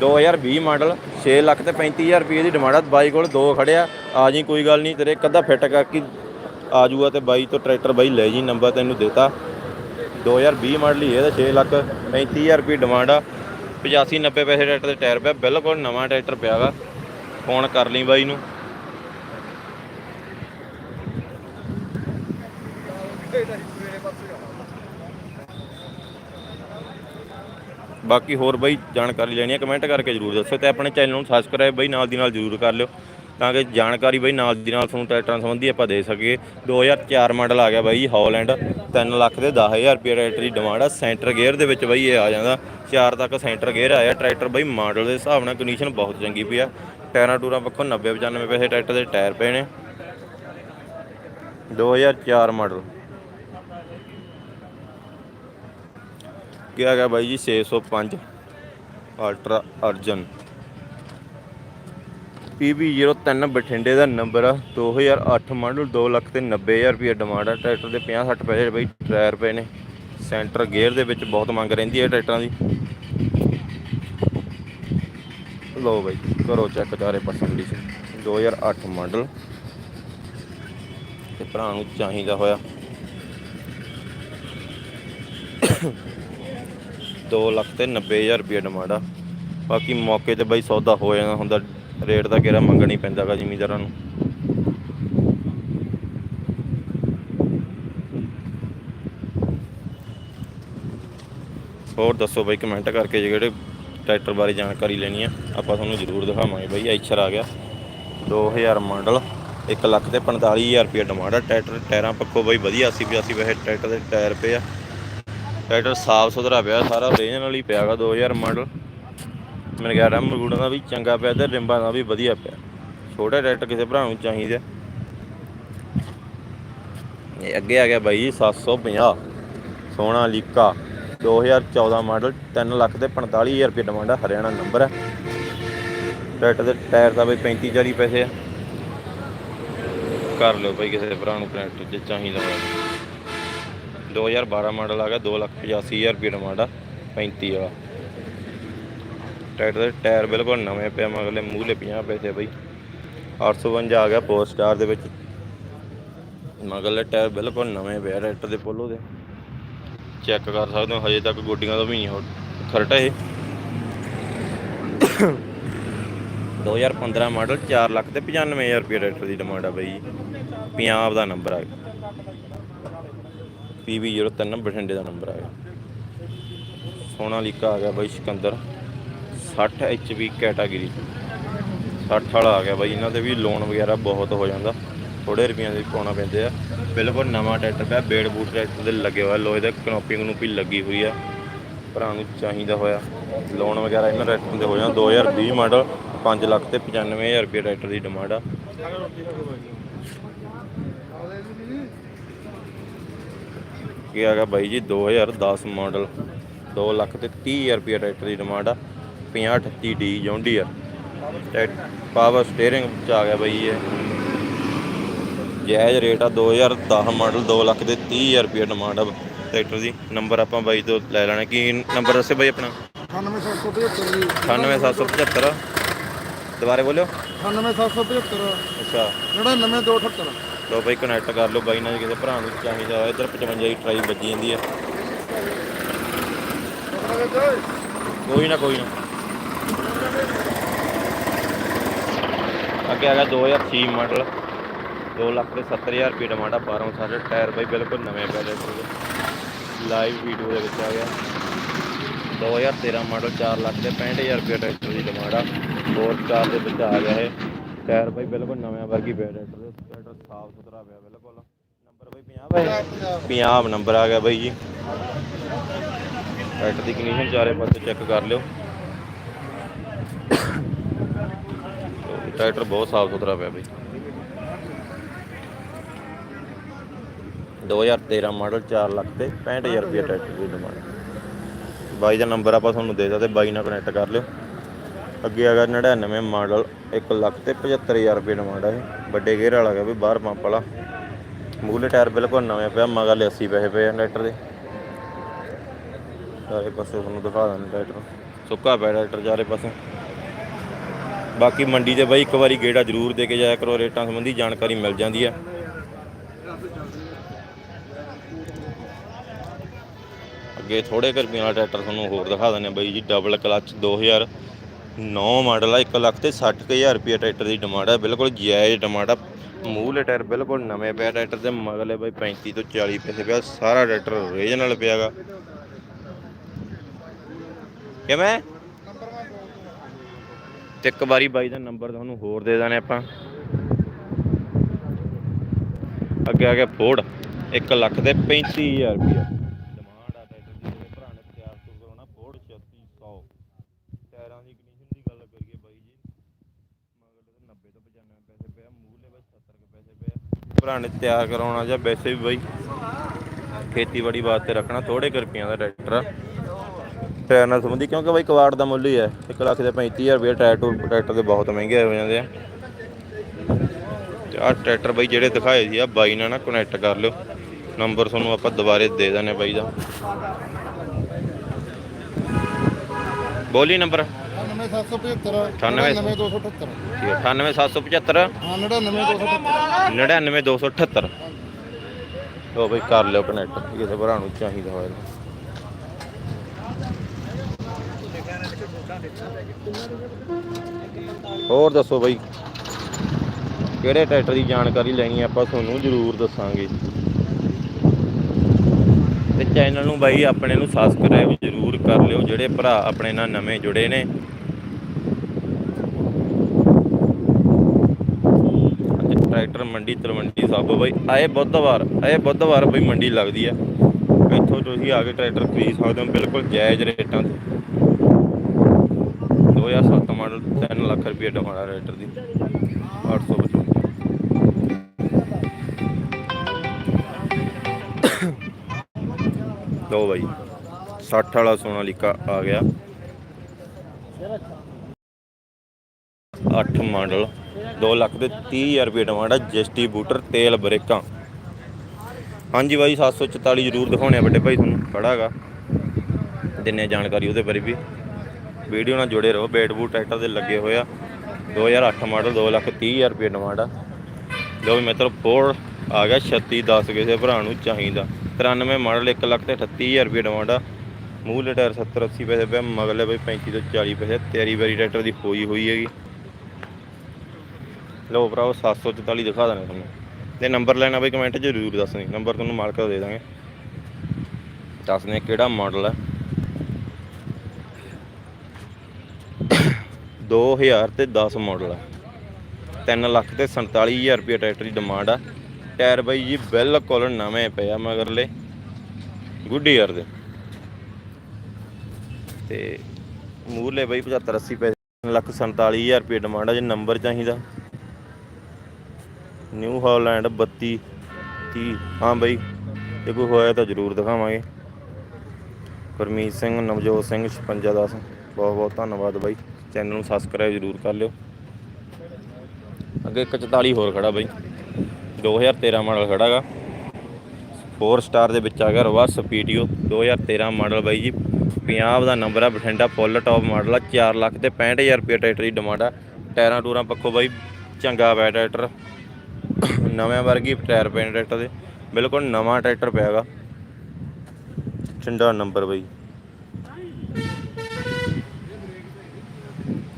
2020 ਮਾਡਲ 6 ਲੱਖ ਤੇ 35000 ਰੁਪਏ ਦੀ ਡਿਮਾਂਡ ਆ। ਬਾਈ ਕੋਲ ਦੋ ਖੜਿਆ ਆ। ਜੀ, ਕੋਈ ਗੱਲ ਨਹੀਂ, ਤੇਰੇ ਇੱਕ ਅੱਧਾ ਫਿੱਟ ਕਰਕੇ ਆ ਜੂਗਾ ਤੇ ਬਾਈ ਤੋਂ ਟਰੈਕਟਰ ਬਾਈ ਲੈ ਜੀ, ਨੰਬਰ ਤੈਨੂੰ ਦੇਤਾ। 2020 ਮਾਡਲ ਹੀ ਇਹਦਾ 6 ਲੱਖ 35000 ਰੁਪਏ ਡਿਮਾਂਡ ਆ। 85 90 ਪੈਸੇ ਟਰੈਕਟਰ ਦੇ ਟਾਇਰ ਪਿਆ, ਬਿਲਕੁਲ ਨਵਾਂ ਟਰੈਕਟਰ ਪਿਆ ਵਾ ਫੋਨ ਕਰ ਲਈ ਬਾਈ ਨੂੰ। ਬਾਕੀ ਹੋਰ ਬਈ ਜਾਣਕਾਰੀ ਲੈਣੀ ਹੈ ਕਮੈਂਟ ਕਰਕੇ ਜਰੂਰ ਦੱਸੋ ਤੇ ਆਪਣੇ ਚੈਨਲ ਨੂੰ ਸਬਸਕ੍ਰਾਈਬ ਬਈ ਨਾਲ ਦੀ ਨਾਲ ਜਰੂਰ ਕਰ ਲਿਓ। ਤਾਂ ਕਿ ਜਾਣਕਾਰੀ ਬਾਈ ਨਾਲ ਦੀ ਨਾਲ ਤੁਹਾਨੂੰ ਟਰੈਕਟਰਾਂ ਸੰਬੰਧੀ ਆਪਾਂ ਦੇ ਸਕੀਏ। 2004 ਮਾਡਲ ਆ ਗਿਆ ਬਾਈ ਹਾਲੈਂਡ। 3 ਲੱਖ ਦੇ 10000 ਰੁਪਏ ਟਰੈਕਟਰ ਦੀ ਡਿਮਾਂਡ ਆ। ਸੈਂਟਰ ਗੇਅਰ ਦੇ ਵਿੱਚ ਬਾਈ ਇਹ ਆ ਜਾਂਦਾ। 4 ਤੱਕ ਸੈਂਟਰ ਗੇਅਰ ਆਇਆ। ਟਰੈਕਟਰ ਬਾਈ ਮਾਡਲ ਦੇ ਹਿਸਾਬ ਨਾਲ ਕੰਡੀਸ਼ਨ ਬਹੁਤ ਚੰਗੀ ਪਈ ਆ। ਟਾਇਰਾਂ ਟੂਰਾਂ ਪੱਖੋਂ 90 95 ਪੈਸੇ ਟਰੈਕਟਰ ਦੇ ਟਾਇਰ ਪਏ ਨੇ। 2004 ਮਾਡਲ। ਕਿਹਾ ਗਿਆ ਬਾਈ ਜੀ? 605 ਅਲਟਰਾ ਅਰਜਨ। PB03 ਬਠਿੰਡੇ ਦਾ ਨੰਬਰ ਆ 2008 ਮਾਡਲ 2 ਲੱਖ ਤੇ 90000 ਰੁਪਏ ਡਿਮਾਂਡ ਆ, ਟਰੈਕਟਰ ਦੇ 50 60 ਪੈਸੇ ਬਾਈ ਟਾਇਰ ਪਏ ਨੇ। ਸੈਂਟਰ ਗੇਅਰ ਦੇ ਵਿੱਚ ਬਹੁਤ ਮੰਗ ਰਹਿੰਦੀ ਹੈ ਟਰੈਕਟਰਾਂ ਦੀ। ਲੋ ਬਾਈ ਕਰੋ ਚੈੱਕ ਚਾਰੇ ਪਾਸੇ ਕੰਡੀਸ਼ਨ 2008 ਮਾਡਲ ਤੇ ਭਰਾ ਨੂੰ ਚਾਹੀਦਾ ਹੋਇਆ। 2 ਲੱਖ ਤੇ 90000 ਰੁਪਏ ਡਿਮਾਂਡ ਆ। ਬਾਕੀ ਮੌਕੇ ਤੇ ਬਾਈ ਸੌਦਾ ਹੋ ਜਾਂਦਾ ਹੁੰਦਾ। ਰੇਟ ਦਾ ਕਿਹੜਾ ਮੰਗਣੀ ਪੈਂਦਾਗਾ ਜ਼ਿਮੀਂਦਾਰਾਂ ਨੂੰ। ਹੋਰ ਦੱਸੋ ਬਾਈ ਕਮੈਂਟ ਕਰਕੇ ਜੇ ਜਿਹੜੇ ਟਰੈਕਟਰ ਬਾਰੇ ਜਾਣਕਾਰੀ ਲੈਣੀ ਆ, ਆਪਾਂ ਤੁਹਾਨੂੰ ਜ਼ਰੂਰ ਦਿਖਾਵਾਂਗੇ ਬਾਈ ਐਚਰ ਆ ਗਿਆ। 2000 ਮਾਡਲ 1 ਲੱਖ ਤੇ 45000 ਰੁਪਏ ਡਿਮਾਂਡ ਆ, ਟਰੈਕਟਰ, ਟਾਇਰਾਂ ਪੱਖੋਂ ਬਾਈ, ਵਧੀਆ 80 85 ਪੈਸੇ ਟਰੈਕਟਰ ਦੇ ਟਾਇਰ ਪਏ ਆ। ਟਰੈਕਟਰ ਸਾਫ਼ ਸੁਥਰਾ ਪਿਆ, ਸਾਰਾ ਓਰੀਜਨਲ ਹੀ ਪਿਆਗਾ 2000 ਮਾਡਲ। ਮੇਰੇ ਖਿਆਲ ਦਾ ਵੀ ਚੰਗਾ ਪਿਆ ਤੇ ਰਿੰਬਾਂ ਦਾ ਵੀ ਵਧੀਆ ਪਿਆ। ਛੋਟਾ ਟਰੈਕਟਰ ਕਿਸੇ ਭਰਾ ਨੂੰ ਚਾਹੀਦਾ। ਇਹ ਅੱਗੇ ਆ ਗਿਆ ਬਾਈ ਜੀ 750 ਸੋਨਾ ਲੀਕਾ 2014 ਮਾਡਲ 3 ਲੱਖ ਤੇ 45000 ਰੁਪਏ ਡਿਮਾਂਡ ਆ, ਹਰਿਆਣਾ ਨੰਬਰ ਹੈ ਟਰੈਕਟਰ ਦੇ ਟਾਇਰ ਦਾ ਬਈ 35 40 ਪੈਸੇ ਆ। ਕਰ ਲਿਓ ਬਾਈ ਕਿਸੇ ਭਰਾ ਨੂੰ ਟਰੈਕਟਰ ਜੇ ਚਾਹੀਦਾ ਹੋਵੇ। 2012 ਮਾਡਲ ਆ ਗਿਆ 285000 ਰੁਪਏ ਡਿਮਾਂਡ ਆ 35 ਵਾਲਾ। ਟਰੈਕਟਰ ਦੇ ਟਾਇਰ ਬਿਲਕੁਲ ਨਵੇਂ ਪਿਆ ਮਗਲੇ ਮੂਹਲੇ 50 ਪੈਸੇ ਬਈ। 852 ਆ ਗਿਆ ਪੋਸਟ ਸਟਾਰ ਦੇ ਵਿੱਚ। ਮਗਲੇ ਟਾਇਰ ਬਿਲਕੁਲ ਨਵੇਂ ਪਿਆ ਟਰੈਕਟਰ ਦੇ ਪੋਲੋ ਦੇ। ਚੈੱਕ ਕਰ ਸਕਦੇ ਹੋ, ਹਜੇ ਤੱਕ ਗੋਡੀਆਂ ਤੋਂ ਵੀ ਨਹੀਂ ਹੋ ਖਰਟਾ ਇਹ। 2015 ਮਾਡਲ 4 ਲੱਖ ਤੇ 95000 ਰੁਪਏ ਟਰੈਕਟਰ ਦੀ ਡਿਮਾਂਡ ਆ ਬਈ। ਪੰਜਾਬ ਦਾ ਨੰਬਰ ਆ। PB03 ਬਠਿੰਡੇ ਦਾ ਨੰਬਰ ਆ। ਗਿਆ ਸੋਨਾ ਲੀਕਾ ਆ ਗਿਆ ਬਈ ਸਿਕੰਦਰ। 60 HP ਕੈਟਾਗਰੀ 60 ਵਾਲਾ ਆ ਗਿਆ ਬਾਈ, ਇਹਨਾਂ ਤੇ ਵੀ ਲੋਨ ਵਗੈਰਾ ਬਹੁਤ ਹੋ ਜਾਂਦਾ। ਥੋੜੇ ਰੁਪਈਆਂ ਦੇ ਪਾਉਣਾ ਪੈਂਦੇ ਆ। ਬਿਲਕੁਲ ਨਵਾਂ ਟਰੈਕਟਰ ਪਿਆ, ਬੇੜ ਬੂਟ ਟਰੈਕਟਰ ਦੇ ਲੱਗੇ ਹੋਇਆ ਲੋਹੇ ਦੇ ਕਨੋਪਿੰਗ ਨੂੰ ਵੀ ਲੱਗੀ ਹੋਈ ਆ। ਭਰਾ ਨੂੰ ਚਾਹੀਦਾ ਹੋਇਆ। ਲੋਨ ਵਗੈਰਾ ਇਹਨਾਂ ਟਰੈਕਟਰ ਦੇ ਹੋ ਜਾਂਦਾ 2020 ਮਾਡਲ 5 ਲੱਖ ਤੇ 95000 ਰੁਪਏ ਟਰੈਕਟਰ ਦੀ ਡਿਮਾਂਡ ਆ। ਕੀ ਹੈਗਾ ਬਾਈ ਜੀ? 2010 ਮਾਡਲ 2 ਲੱਖ ਤੇ 30000 ਰੁਪਏ ਟਰੈਕਟਰ ਦੀ ਡਿਮਾਂਡ ਆ। 5038 ਡੀ ਜੌਂਡੀ ਪਾਵਰ ਸਟੀਅਰਿੰਗ ਚ ਆ ਗਿਆ ਬਾਈ ਇਹ। ਜਾਇਜ਼ ਰੇਟ ਆ 2010 ਮਾਡਲ 2 ਲੱਖ ਦੇ 30000 ਰੁਪਏ ਡਿਮਾਂਡ ਆ ਟਰੈਕਟਰ ਦੀ। ਨੰਬਰ ਆਪਾਂ ਬਾਈ ਤੋਂ ਲੈ ਲੈਣਾ। ਕੀ ਨੰਬਰ ਦੱਸੇ ਬਾਈ ਆਪਣਾ? 98775 98775 ਦੁਬਾਰੇ ਬੋਲਿਓ। 98775 ਅੱਛਾ। 99278 ਲੋ ਬਾਈ ਕਨੈਕਟ ਕਰ ਲਓ ਬਾਈ, ਨਾਲ ਜੇ ਕਿਸੇ ਭਰਾ ਨੂੰ ਚਾਹੀਦਾ ਹੋਇਆ ਇੱਧਰ 55 ਦੀ ਟਰਾਈ ਵੱਜੀ ਜਾਂਦੀ ਆ। ਕੋਈ ਨਾ ਕੋਈ ਨਾ। ਅੱਗੇ ਹੈਗਾ 2006 ਮਾਡਲ। 2 ਲੱਖ ਤੇ 70000 ਰੁਪਏ ਡਿਮਾਂਡ ਆ 12 ਸਾਰੇ ਟਾਇਰ ਬਾਈ ਬਿਲਕੁਲ ਨਵੇਂ ਪੈ ਰਹੇ ਲਾਈਵ ਵੀਡੀਓ ਦੇ ਵਿੱਚ ਆ ਗਿਆ। 2013 ਮਾਡਲ 4 ਲੱਖ ਤੇ 65000 ਰੁਪਏ ਟਰੈਕਟਰ ਦੀ ਡਿਮਾਂਡ ਆ ਹੋਰ ਕਾਰ ਦੇ ਵਿੱਚ ਆ ਗਿਆ ਇਹ। ਟਾਇਰ ਬਾਈ ਬਿਲਕੁਲ ਨਵੇਂ ਵਰਗੀ ਪਿਆ ਟਰੈਕਟਰ ਦੇ। ਟਰੈਕਟਰ ਸਾਫ਼ ਸੁਥਰਾ ਪਿਆ ਬਿਲਕੁਲ। ਨੰਬਰ ਬਾਈ 50 ਬਾਈ। 50 ਨੰਬਰ ਆ ਗਿਆ ਬਾਈ ਜੀ। ਟਰੈਕਟਰ ਦੀ ਕੰਡੀਸ਼ਨ ਚਾਰੇ ਪਾਸੇ ਚੈੱਕ ਕਰ ਲਿਓ। ਟਰੈਕਟਰ ਬਹੁਤ ਸਾਫ਼ ਸੁਥਰਾ ਪਿਆ ਬਾਈ। 2013 ਮਾਡਲ 4 ਲੱਖ ਤੇ 65000 ਰੁਪਏ ਟਰੈਕਟਰ ਦੀ ਡਿਮਾਂਡ ਬਾਈ ਦਾ ਨੰਬਰ ਆਪਾਂ ਤੁਹਾਨੂੰ ਦੇ ਦਿੱਤਾ ਬਾਈ ਨਾਲ ਕਨੈਕਟ ਕਰ ਲਿਓ। ਅੱਗੇ ਹੈਗਾ 99 ਮਾਡਲ 1 ਲੱਖ ਤੇ 75000 ਰੁਪਏ ਡਿਮਾਂਡ ਹੈ ਵੱਡੇ ਗੇਅਰ ਵਾਲਾ ਹੈਗਾ ਵੀ, ਬਾਹਰ ਪੰਪ ਵਾਲਾ। ਮੂਲੇ ਟਾਇਰ ਬਿਲਕੁਲ ਨਵੇਂ ਪਿਆ ਮਗਰ 80 ਪੈਸੇ ਪਏ ਆ ਟਰੈਕਟਰ ਦੇ। ਚਾਰੇ ਪਾਸੇ ਤੁਹਾਨੂੰ ਦਿਖਾ ਦਿੰਦਾ ਟਰੈਕਟਰ। ਸੁੱਕਾ ਪਿਆ ਟਰੈਕਟਰ ਚਾਰੇ ਪਾਸੇ। ਬਾਕੀ ਮੰਡੀ 'ਤੇ ਬਾਈ ਇੱਕ ਵਾਰੀ ਗੇੜਾ ਜ਼ਰੂਰ ਦੇ ਕੇ ਜਾਇਆ ਕਰੋ, ਰੇਟਾਂ ਸੰਬੰਧੀ ਜਾਣਕਾਰੀ ਮਿਲ ਜਾਂਦੀ ਹੈ ਅੱਗੇ ਥੋੜੇ ਕੁ ਵਾਲਾ ਟਰੈਕਟਰ ਤੁਹਾਨੂੰ ਹੋਰ ਦਿਖਾ ਦਿੰਦੇ ਬਾਈ ਜੀ ਡਬਲ ਕਲਚ 2009 ਮਾਡਲ ਆ 1 ਲੱਖ ਤੇ 60000 ਰੁਪਏ ਟਰੈਕਟਰ ਦੀ ਡਿਮਾਂਡ ਹੈ ਬਿਲਕੁਲ ਜਾਇਜ਼ ਡਿਮਾਂਡ ਆ। ਮੂਲ ਟਾਇਰ ਬਿਲਕੁਲ ਨਵੇਂ ਪਿਆ ਟਰੈਕਟਰ ਤੇ, ਮਗਲੇ ਬਾਈ 35 ਤੋਂ 40 ਪੈਸੇ ਪਿਆ, ਸਾਰਾ ਟਰੈਕਟਰ ਰੀਜਨਲ ਪਿਆਗਾ ਕਿਵੇਂ? ਤੇ ਇੱਕ ਵਾਰੀ ਬਾਈ ਦਾ ਨੰਬਰ ਤੁਹਾਨੂੰ ਹੋਰ ਦੇ ਦਾਨੇ ਆਪਾਂ। ਅੱਗੇ ਆ ਗਿਆ ਫੋਰਡ 1 ਲੱਖ ਦੇ 35000 ਰੁਪਏ ਡਿਮਾਂਡ ਆ ਟਰੈਕਟਰ ਦੀ ਜਿਹੜੇ ਭਰਾ ਨੇ ਤਿਆਰ ਤੁਰ ਕਰਾਉਣਾ ਫੋਰਡ 3600 ਟਾਇਰਾਂ ਦੀ ਕੰਡੀਸ਼ਨ ਦੀ ਗੱਲ ਕਰੀਏ ਬਾਈ ਜੀ। ਮਗਰ ਤੇ 90 ਤੋਂ 95 ਪੈਸੇ ਪਿਆ ਮੂਹਲੇ ਵਿੱਚ 70 ਕੁ ਪੈਸੇ ਪਿਆ। ਭਰਾ ਨੇ ਤਿਆਰ ਕਰਾਉਣਾ ਜਾਂ ਵੈਸੇ ਵੀ ਬਾਈ। ਖੇਤੀਬਾੜੀ ਵਾਸਤੇ ਰੱਖਣਾ ਥੋੜੇ ਕੁ ਰੁਪਈਆਂ ਦਾ ਟਰੈਕਟਰ ਆ। ਟਾਇਰ ਨਾਲ ਸੰਬੰਧੀ ਕਿਉਂਕਿ ਬਾਈ ਕਵਾੜ ਦਾ ਮੁੱਲ ਹੀ ਹੈ। 1 ਲੱਖ ਦੇ 35000 ਰੁਪਏ ਟਾਇਰ ਟੂਰ ਟਰੈਕਟਰ ਦੇ ਬਹੁਤ ਮਹਿੰਗੇ ਹੋ ਜਾਂਦੇ ਆ। ਤੇ ਆਹ ਟਰੈਕਟਰ ਬਾਈ ਜਿਹੜੇ ਦਿਖਾਏ ਸੀ ਆ ਬਾਈ ਨਾਲ ਨਾ ਕਨੈਕਟ ਕਰ ਲਿਓ। ਨੰਬਰ ਤੁਹਾਨੂੰ ਆਪਾਂ ਦੁਬਾਰੇ ਦੇ ਦਾਂਗੇ ਬਾਈ ਦਾ। ਬੋਲੀ ਨੰਬਰ? 98775 98 99278 ਠੀਕ ਹੈ 98775 ਹਾਂ 99278 99278 ਲੋ ਬਈ ਕਰ ਲਿਓ ਕਨੈਕਟ ਕਿਸੇ ਭਰਾ ਨੂੰ ਚਾਹੀਦਾ ਹੋਵੇ ਹੋਰ ਦੱਸੋ ਬਈ? ਕਿਹੜੇ ਟਰੈਕਟਰ ਦੀ ਜਾਣਕਾਰੀ ਲੈਣੀ ਆਪਾਂ ਤੁਹਾਨੂੰ ਜ਼ਰੂਰ ਦੱਸਾਂਗੇ। ਤੇ ਚੈਨਲ ਨੂੰ ਬਾਈ ਆਪਣੇ ਨੂੰ ਸਬਸਕ੍ਰਾਈਬ ਜ਼ਰੂਰ ਕਰ ਲਿਓ, ਜਿਹੜੇ ਭਰਾ ਆਪਣੇ ਨਾਲ ਨਵੇਂ ਜੁੜੇ ਨੇ। ਟਰੈਕਟਰ ਮੰਡੀ ਤਲਵੰਡੀ ਸਾਬੋ ਬਾਈ, ਆਏ ਬੁੱਧਵਾਰ ਆਏ ਬੁੱਧਵਾਰ ਬਈ ਮੰਡੀ ਲੱਗਦੀ ਆ। ਇੱਥੋਂ ਤੁਸੀਂ ਆ ਕੇ ਟਰੈਕਟਰ ਖਰੀਦ ਸਕਦੇ ਹੋ, ਬਿਲਕੁਲ ਜਾਇਜ਼ ਰੇਟਾਂ ਤੇ। 2007 ਮਾਡਲ 3 ਲੱਖ ਰੁਪਏ ਡਿਮਾਂਡ ਆ ਦੀ। 855 ਲਓ ਬਾਈ 60 ਵਾਲਾ ਸੋਨਾਲੀਕਾ ਆ ਗਿਆ। 8 ਮਾਡਲ 2 ਲੱਖ ਦੇ 30000 ਰੁਪਏ ਡਿਮਾਂਡ ਆ ਜਸਟੀ ਤੇਲ ਬ੍ਰੇਕਾਂ। ਹਾਂਜੀ ਬਾਈ 744 ਜ਼ਰੂਰ ਦਿਖਾਉਣੇ ਆ ਵੱਡੇ ਭਾਈ ਤੁਹਾਨੂੰ ਖੜਾਗਾ ਦਿੰਨੇ ਜਾਣਕਾਰੀ ਉਹਦੇ ਬਾਰੇ ਵੀ। ਵੀਡੀਓ ਨਾਲ ਜੁੜੇ ਰਹੋ। ਬੇਟ ਬੂਟ ਟਰੈਕਟਰ ਦੇ ਲੱਗੇ ਹੋਏ ਆ। 2008 ਮਾਡਲ 2 ਲੱਖ 30000 ਰੁਪਏ ਡਿਮਾਂਡ ਆ। ਜੋ ਵੀ ਮਿੱਤਰ ਫੋਰ ਆ ਗਿਆ 36 10 ਕਿਸੇ ਭਰਾ ਨੂੰ ਚਾਹੀਦਾ। 93 ਮਾਡਲ 1 ਲੱਖ ਤੇ 38000 ਰੁਪਏ ਡਿਮਾਂਡ ਆ। ਮੂਹਲੇ ਟਾਇਰ 70 80 ਪੈਸੇ ਪਿਆ ਮਗਲੇ ਬਈ 35 ਤੋਂ 40 ਪੈਸੇ। ਤੇਰੀ ਵਾਰੀ ਟਰੈਕਟਰ ਦੀ ਹੋਈ ਹੋਈ ਹੈਗੀ। ਲਓ ਭਰਾਓ 744 ਦਿਖਾ ਦੇਣਾ ਤੁਹਾਨੂੰ। ਤੇ ਨੰਬਰ ਲੈਣਾ ਬਈ ਕਮੈਂਟ ਜ਼ਰੂਰ ਦੱਸਣੀ। ਨੰਬਰ ਤੁਹਾਨੂੰ ਮਾਲਕ ਦਾ ਦੇ ਦਾਂਗੇ। ਦੱਸਦੇ ਕਿਹੜਾ ਮਾਡਲ ਹੈ 2000 ਤੇ 10 ਮਾਡਲ ਆ। 3 ਲੱਖ ਤੇ 47000 ਰੁਪਏ ਟਰੈਕਟਰ ਦੀ ਡਿਮਾਂਡ ਆ। ਟਾਇਰ ਬਾਈ ਜੀ, ਬਿਲਕੁਲ ਨਵੇਂ ਪਏ ਆ ਮਗਰਲੇ। ਗੁੱਡ ਈਅਰ ਦੇ। ਤੇ ਮੂਰਲੇ ਬਾਈ 75 80 ਪੈਸੇ ਲੱਖ 47000 ਰੁਪਏ ਡਿਮਾਂਡ ਆ, ਜੇ ਨੰਬਰ ਚਾਹੀਦਾ। ਨਿਊ ਹਾਲੈਂਡ 32 30 ਹਾਂ ਬਾਈ, ਜੇ ਕੋਈ ਹੋਇਆ ਤਾਂ ਜ਼ਰੂਰ ਦਿਖਾਵਾਂਗੇ। ਗੁਰਮੀਤ ਸਿੰਘ, ਨਵਜੋਤ ਸਿੰਘ 5610 ਬਹੁਤ ਬਹੁਤ ਧੰਨਵਾਦ ਬਾਈ। ਚੈਨਲ ਨੂੰ ਸਬਸਕ੍ਰਾਈਬ ਜ਼ਰੂਰ ਕਰ ਲਿਓ। ਅੱਗੇ ਇੱਕ 44 ਹੋਰ ਖੜਾ ਬਾਈ। 2013 ਮਾਡਲ ਖੜਾਗਾ। 4 ਸਟਾਰ ਦੇ ਵਿੱਚ ਆ ਗਿਆ ਰਵਸ ਪੀਟੀਓ 2013 ਮਾਡਲ ਬਾਈ ਜੀ। ਪੰਜਾਬ ਦਾ ਨੰਬਰ ਆ ਬਠਿੰਡਾ ਫੁੱਲ ਟੌਪ ਮਾਡਲ ਆ। 4 ਲੱਖ ਤੇ 65000 ਰੁਪਏ ਟਰੈਕਟਰ ਦੀ ਡਿਮਾਂਡ ਆ। ਟਾਇਰਾਂ ਟੂਰਾਂ ਪੱਖੋਂ ਬਾਈ, ਚੰਗਾ ਪਿਆ ਟਰੈਕਟਰ ਨਵੇਂ ਵਰਗੀ ਟਾਇਰ ਪਏ ਟਰੈਕਟਰ ਦੇ। ਬਿਲਕੁਲ ਨਵਾਂ ਟਰੈਕਟਰ ਪਿਆਗਾ ਚੰਡਾ ਨੰਬਰ ਬਾਈ।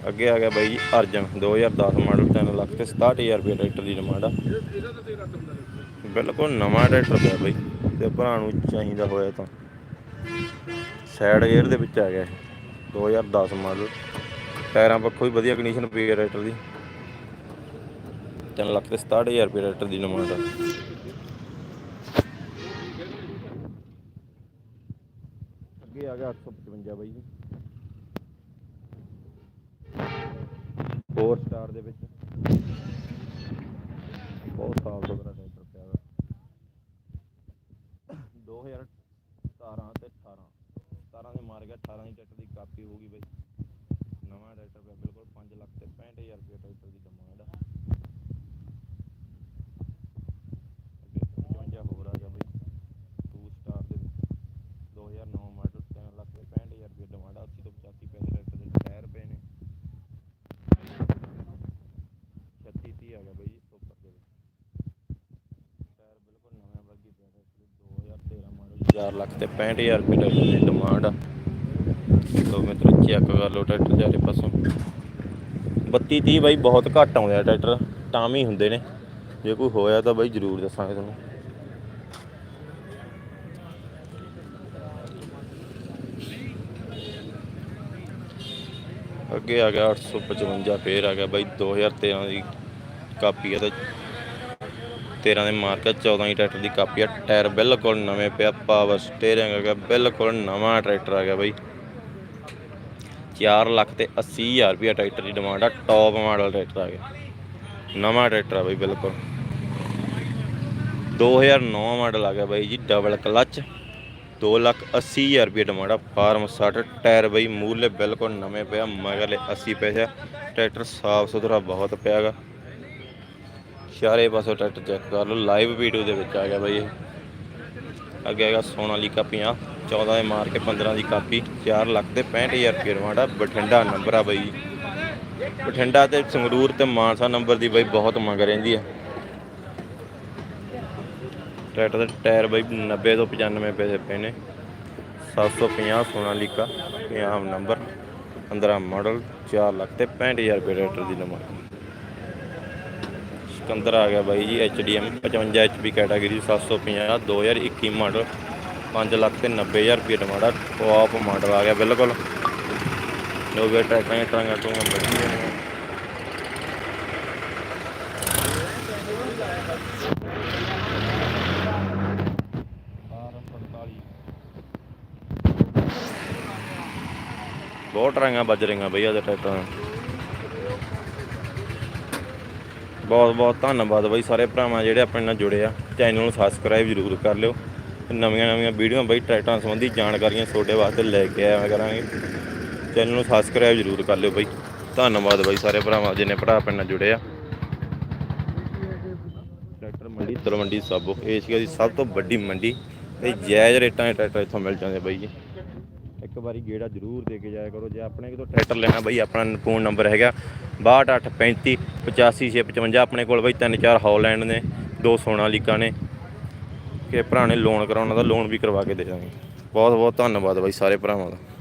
ਅੱਗੇ ਆ ਗਿਆ ਬਾਈ ਜੀ ਅਰਜਨ 2010 ਮਾਡਲ 3 ਲੱਖ ਤੇ 67000 ਰੁਪਏ ਟਰੈਕਟਰ ਦੀ ਡਿਮਾਂਡ ਆ। ਬਿਲਕੁਲ ਨਵਾਂ ਟਰੈਕਟਰ ਪਿਆ ਬਾਈ, ਤੇ ਭਰਾ ਨੂੰ ਚਾਹੀਦਾ ਹੋਇਆ ਤਾਂ। ਸਾਈਡ ਗੇਅਰ ਦੇ ਵਿੱਚ ਆ ਗਿਆ 2010 ਮਾਡਲ ਟਾਇਰਾਂ ਪੱਖੋਂ ਵੀ ਵਧੀਆ ਕੰਡੀਸ਼ਨ ਪਈ ਹੈ ਟਰੈਕਟਰ ਦੀ। 3 ਲੱਖ ਤੇ 67000 ਰੁਪਏ ਟਰੈਕਟਰ ਦੀ ਡਿਮਾਂਡ ਆ। ਅੱਗੇ ਆ ਗਿਆ 855 ਬਾਈ। ਜੀ 4 ਸਟਾਰ ਦੇ ਵਿੱਚ। ਬਹੁਤ ਸਾਫ਼ ਸੁਥਰਾ ਟਰੈਕਟਰ ਪਿਆ ਵਾ। 2017 ਤੇ 18 17 ਦੇ ਮਾਰ ਗਿਆ 18 ਦੀ ਟਰੈਕਟਰ ਦੀ ਕਾਪੀ ਹੋ ਗਈ ਬਈ। ਨਵਾਂ ਟਰੈਕਟਰ ਪਿਆ, ਬਿਲਕੁਲ 5 ਲੱਖ ਤੇ 65000 ਰੁਪਏ ਟਰੈਕਟਰ ਦੀ ਡਿਮਾਂਡ ਆ ਅੱਗੇ 55 ਹੋਰ ਆ ਗਿਆ ਬਈ 2 ਸਟਾਰ ਦੇ ਵਿੱਚ 2009 ਮਾਡਲ 3 ਲੱਖ ਤੇ 65000 ਰੁਪਏ ਡਿਮਾਂਡ ਆ 80 ਤੋਂ 85 ਪੈਸੇ ਟਰੈਕਟਰ ਦੇ ਟਾਇਰ ਪਏ ਨੇ 36 30 ਆ ਗਿਆ ਬਈ ਜੀ ਸੁਪਰ ਦੇ ਵਿੱਚ ਟਾਇਰ ਬਿਲਕੁਲ ਨਵੇਂ ਵਰਗੀ ਪਿਆ ਟਰੈਕਟਰ 2013 ਮਾਡਲ 4 ਲੱਖ ਤੇ 65000 ਰੁਪਏ ਟਰੈਕਟਰ ਦੀ ਡਿਮਾਂਡ ਆ। ਲੋ ਮਿੱਤਰੋ ਚੈੱਕ ਕਰ ਲਓ ਟਰੈਕਟਰ ਜਾਰੇ ਪਾਸੋਂ। 32 30 ਬਾਈ, ਬਹੁਤ ਘੱਟ ਆਉਂਦੇ ਆ ਟਰੈਕਟਰ ਟਾਮ ਹੀ ਹੁੰਦੇ ਨੇ। ਜੇ ਕੋਈ ਹੋਇਆ ਤਾਂ ਬਾਈ ਜ਼ਰੂਰ ਦੱਸਾਂਗੇ ਤੁਹਾਨੂੰ। ਅੱਗੇ ਆ ਗਿਆ 855 ਫੇਰ ਆ ਗਿਆ ਬਾਈ 2013 ਦੀ ਕਾਪੀ ਆ ਤੇ 13 ਦੇ ਮਾਰਕਾ 14 ਦੀ ਟਰੈਕਟਰ ਦੀ ਕਾਪੀ ਆ, ਟਾਇਰ ਬਿਲਕੁਲ ਨਵੇਂ ਪਿਆ ਪਾਵਰ ਸਟੀਅਰਿੰਗ ਆ ਬਿਲਕੁਲ ਨਵਾਂ ਟਰੈਕਟਰ ਆ ਗਿਆ ਬਾਈ। 4 ਲੱਖ ਤੇ 80000 ਰੁਪਿਆ ਟਰੈਕਟਰ ਦੀ ਡਿਮਾਂਡ ਆ ਟੌਪ ਮਾਡਲ ਟਰੈਕਟਰ ਆ ਗਿਆ। ਨਵਾਂ ਟਰੈਕਟਰ ਆ ਬਾਈ, ਬਿਲਕੁਲ। 2009 ਮਾਡਲ ਆ ਗਿਆ ਬਾਈ ਜੀ ਡਬਲ ਕਲਚ 2 ਲੱਖ 80000 ਰੁਪਏ ਡਿਮਾਂਡ ਆ ਫਾਰਮ 60 ਟਾਇਰ ਬਈ ਮੂਲੇ ਬਿਲਕੁਲ ਨਵੇਂ ਪਿਆ, ਮਗਰਲੇ 80 ਪੈਸੇ ਟਰੈਕਟਰ ਸਾਫ਼ ਸੁਥਰਾ ਬਹੁਤ ਪਿਆਗਾ ਚਾਰੇ ਪਾਸੋਂ ਟਰੈਕਟਰ ਚੈੱਕ ਕਰ ਲਓ। ਲਾਈਵ ਵੀਡੀਓ ਦੇ ਵਿੱਚ ਆ ਗਿਆ ਬਈ ਇਹ। ਅੱਗੇ ਹੈਗਾ ਸੋਨਾਲੀਕਾ 50 14 ਦੇ ਮਾਰ ਕੇ 15 ਦੀ ਕਾਪੀ 4 ਲੱਖ ਤੇ 65000 ਰੁਪਏ ਰਵਾਂਡਾ ਬਠਿੰਡਾ ਨੰਬਰ ਆ ਬਈ। ਬਠਿੰਡਾ ਤੇ ਸੰਗਰੂਰ ਤੇ ਮਾਨਸਾ ਨੰਬਰ ਦੀ ਬਈ ਬਹੁਤ ਮੰਗ ਰਹਿੰਦੀ ਆ। ਟਰੈਕਟਰ ਦੇ ਟਾਇਰ ਬਾਈ 90 ਤੋਂ 95 ਪੈਸੇ ਪਏ ਨੇ। 750 ਸੋਨਾਲੀਕਾ ਪੰਜਾਬ ਨੰਬਰ 15 ਮਾਡਲ 4 ਲੱਖ ਤੇ 65000 ਰੁਪਏ ਟਰੈਕਟਰ ਦੀ ਨੰਬਰ ਸਿਕੰਦਰ ਆ ਗਿਆ ਬਾਈ ਜੀ HDM 55 HP category 750 2021 model 5 lakh ਤੇ 90000 ਰੁਪਏ ਡਿਮਾਂਡ ਆ ਟੌਪ ਮਾਡਲ ਆ ਗਿਆ ਬਿਲਕੁਲ। ਲੋ ਵੀ ਟਰੈਕਾਂ ਟਰਾਂਗਾ ਟੂੰਗਾ ਬੱਜੀਆਂ ਨੇ ਬਹੁਤ ਟਰਾਂਗਾ ਵੱਜ ਰਹੀਆਂ ਬਈ ਆਦੇ ਟਰੈਕਟਰਾਂ ਨਾਲ। ਬਹੁਤ ਬਹੁਤ ਧੰਨਵਾਦ ਬਾਈ ਸਾਰੇ ਭਰਾਵਾਂ ਜਿਹੜੇ ਆਪਣੇ ਨਾਲ ਜੁੜੇ ਆ। ਚੈਨਲ ਨੂੰ ਸਬਸਕ੍ਰਾਈਬ ਜ਼ਰੂਰ ਕਰ ਲਿਓ। ਨਵੀਆਂ ਨਵੀਆਂ ਵੀਡੀਓ ਬਾਈ ਟਰੈਕਟਰਾਂ ਸੰਬੰਧੀ ਜਾਣਕਾਰੀਆਂ ਤੁਹਾਡੇ ਵਾਸਤੇ ਲੈ ਕੇ ਆਇਆ ਕਰਾਂਗੇ। ਚੈਨਲ ਨੂੰ ਸਬਸਕ੍ਰਾਈਬ ਜ਼ਰੂਰ ਕਰ ਲਿਓ ਬਾਈ। ਧੰਨਵਾਦ ਬਾਈ ਸਾਰੇ ਭਰਾਵਾਂ ਜਿਨੇ ਭਰਾ ਆਪਣੇ ਨਾਲ ਜੁੜੇ ਆ। ਟਰੈਕਟਰ ਮੰਡੀ, ਤਲਵੰਡੀ ਸਾਬੋ ਏਸ਼ੀਆ ਦੀ ਸਭ ਤੋਂ ਵੱਡੀ ਮੰਡੀ। ਤੇ ਜਾਇਜ਼ ਰੇਟਾਂ ਦੇ ਟਰੈਕਟਰ ਇੱਥੋਂ ਮਿਲ ਜਾਂਦੇ ਬਾਈ ਜੀ। ਇੱਕ ਵਾਰੀ ਗੇੜਾ ਜ਼ਰੂਰ ਦੇ ਕੇ ਜਾਇਆ ਕਰੋ। ਜੇ ਆਪਣੇ ਕੋਲ ਟਰੈਕਟਰ ਲੈਣਾ ਬਾਈ, ਆਪਣਾ ਫੋਨ ਨੰਬਰ ਹੈਗਾ 6235 85655 ਆਪਣੇ ਕੋਲ ਬਈ ਤਿੰਨ ਚਾਰ ਹੌਲੈਂਡ ਨੇ, ਦੋ ਸੋਨਾਲੀਕਾ ਨੇ। ਕਿ ਭਰਾ ਨੇ ਲੋਨ ਕਰਾਉਣਾ ਦਾ ਲੋਨ ਵੀ ਕਰਵਾ ਕੇ ਦੇ ਦਾਂਗੇ। ਬਹੁਤ ਬਹੁਤ ਧੰਨਵਾਦ ਬਾਈ ਸਾਰੇ ਭਰਾਵਾਂ ਦਾ।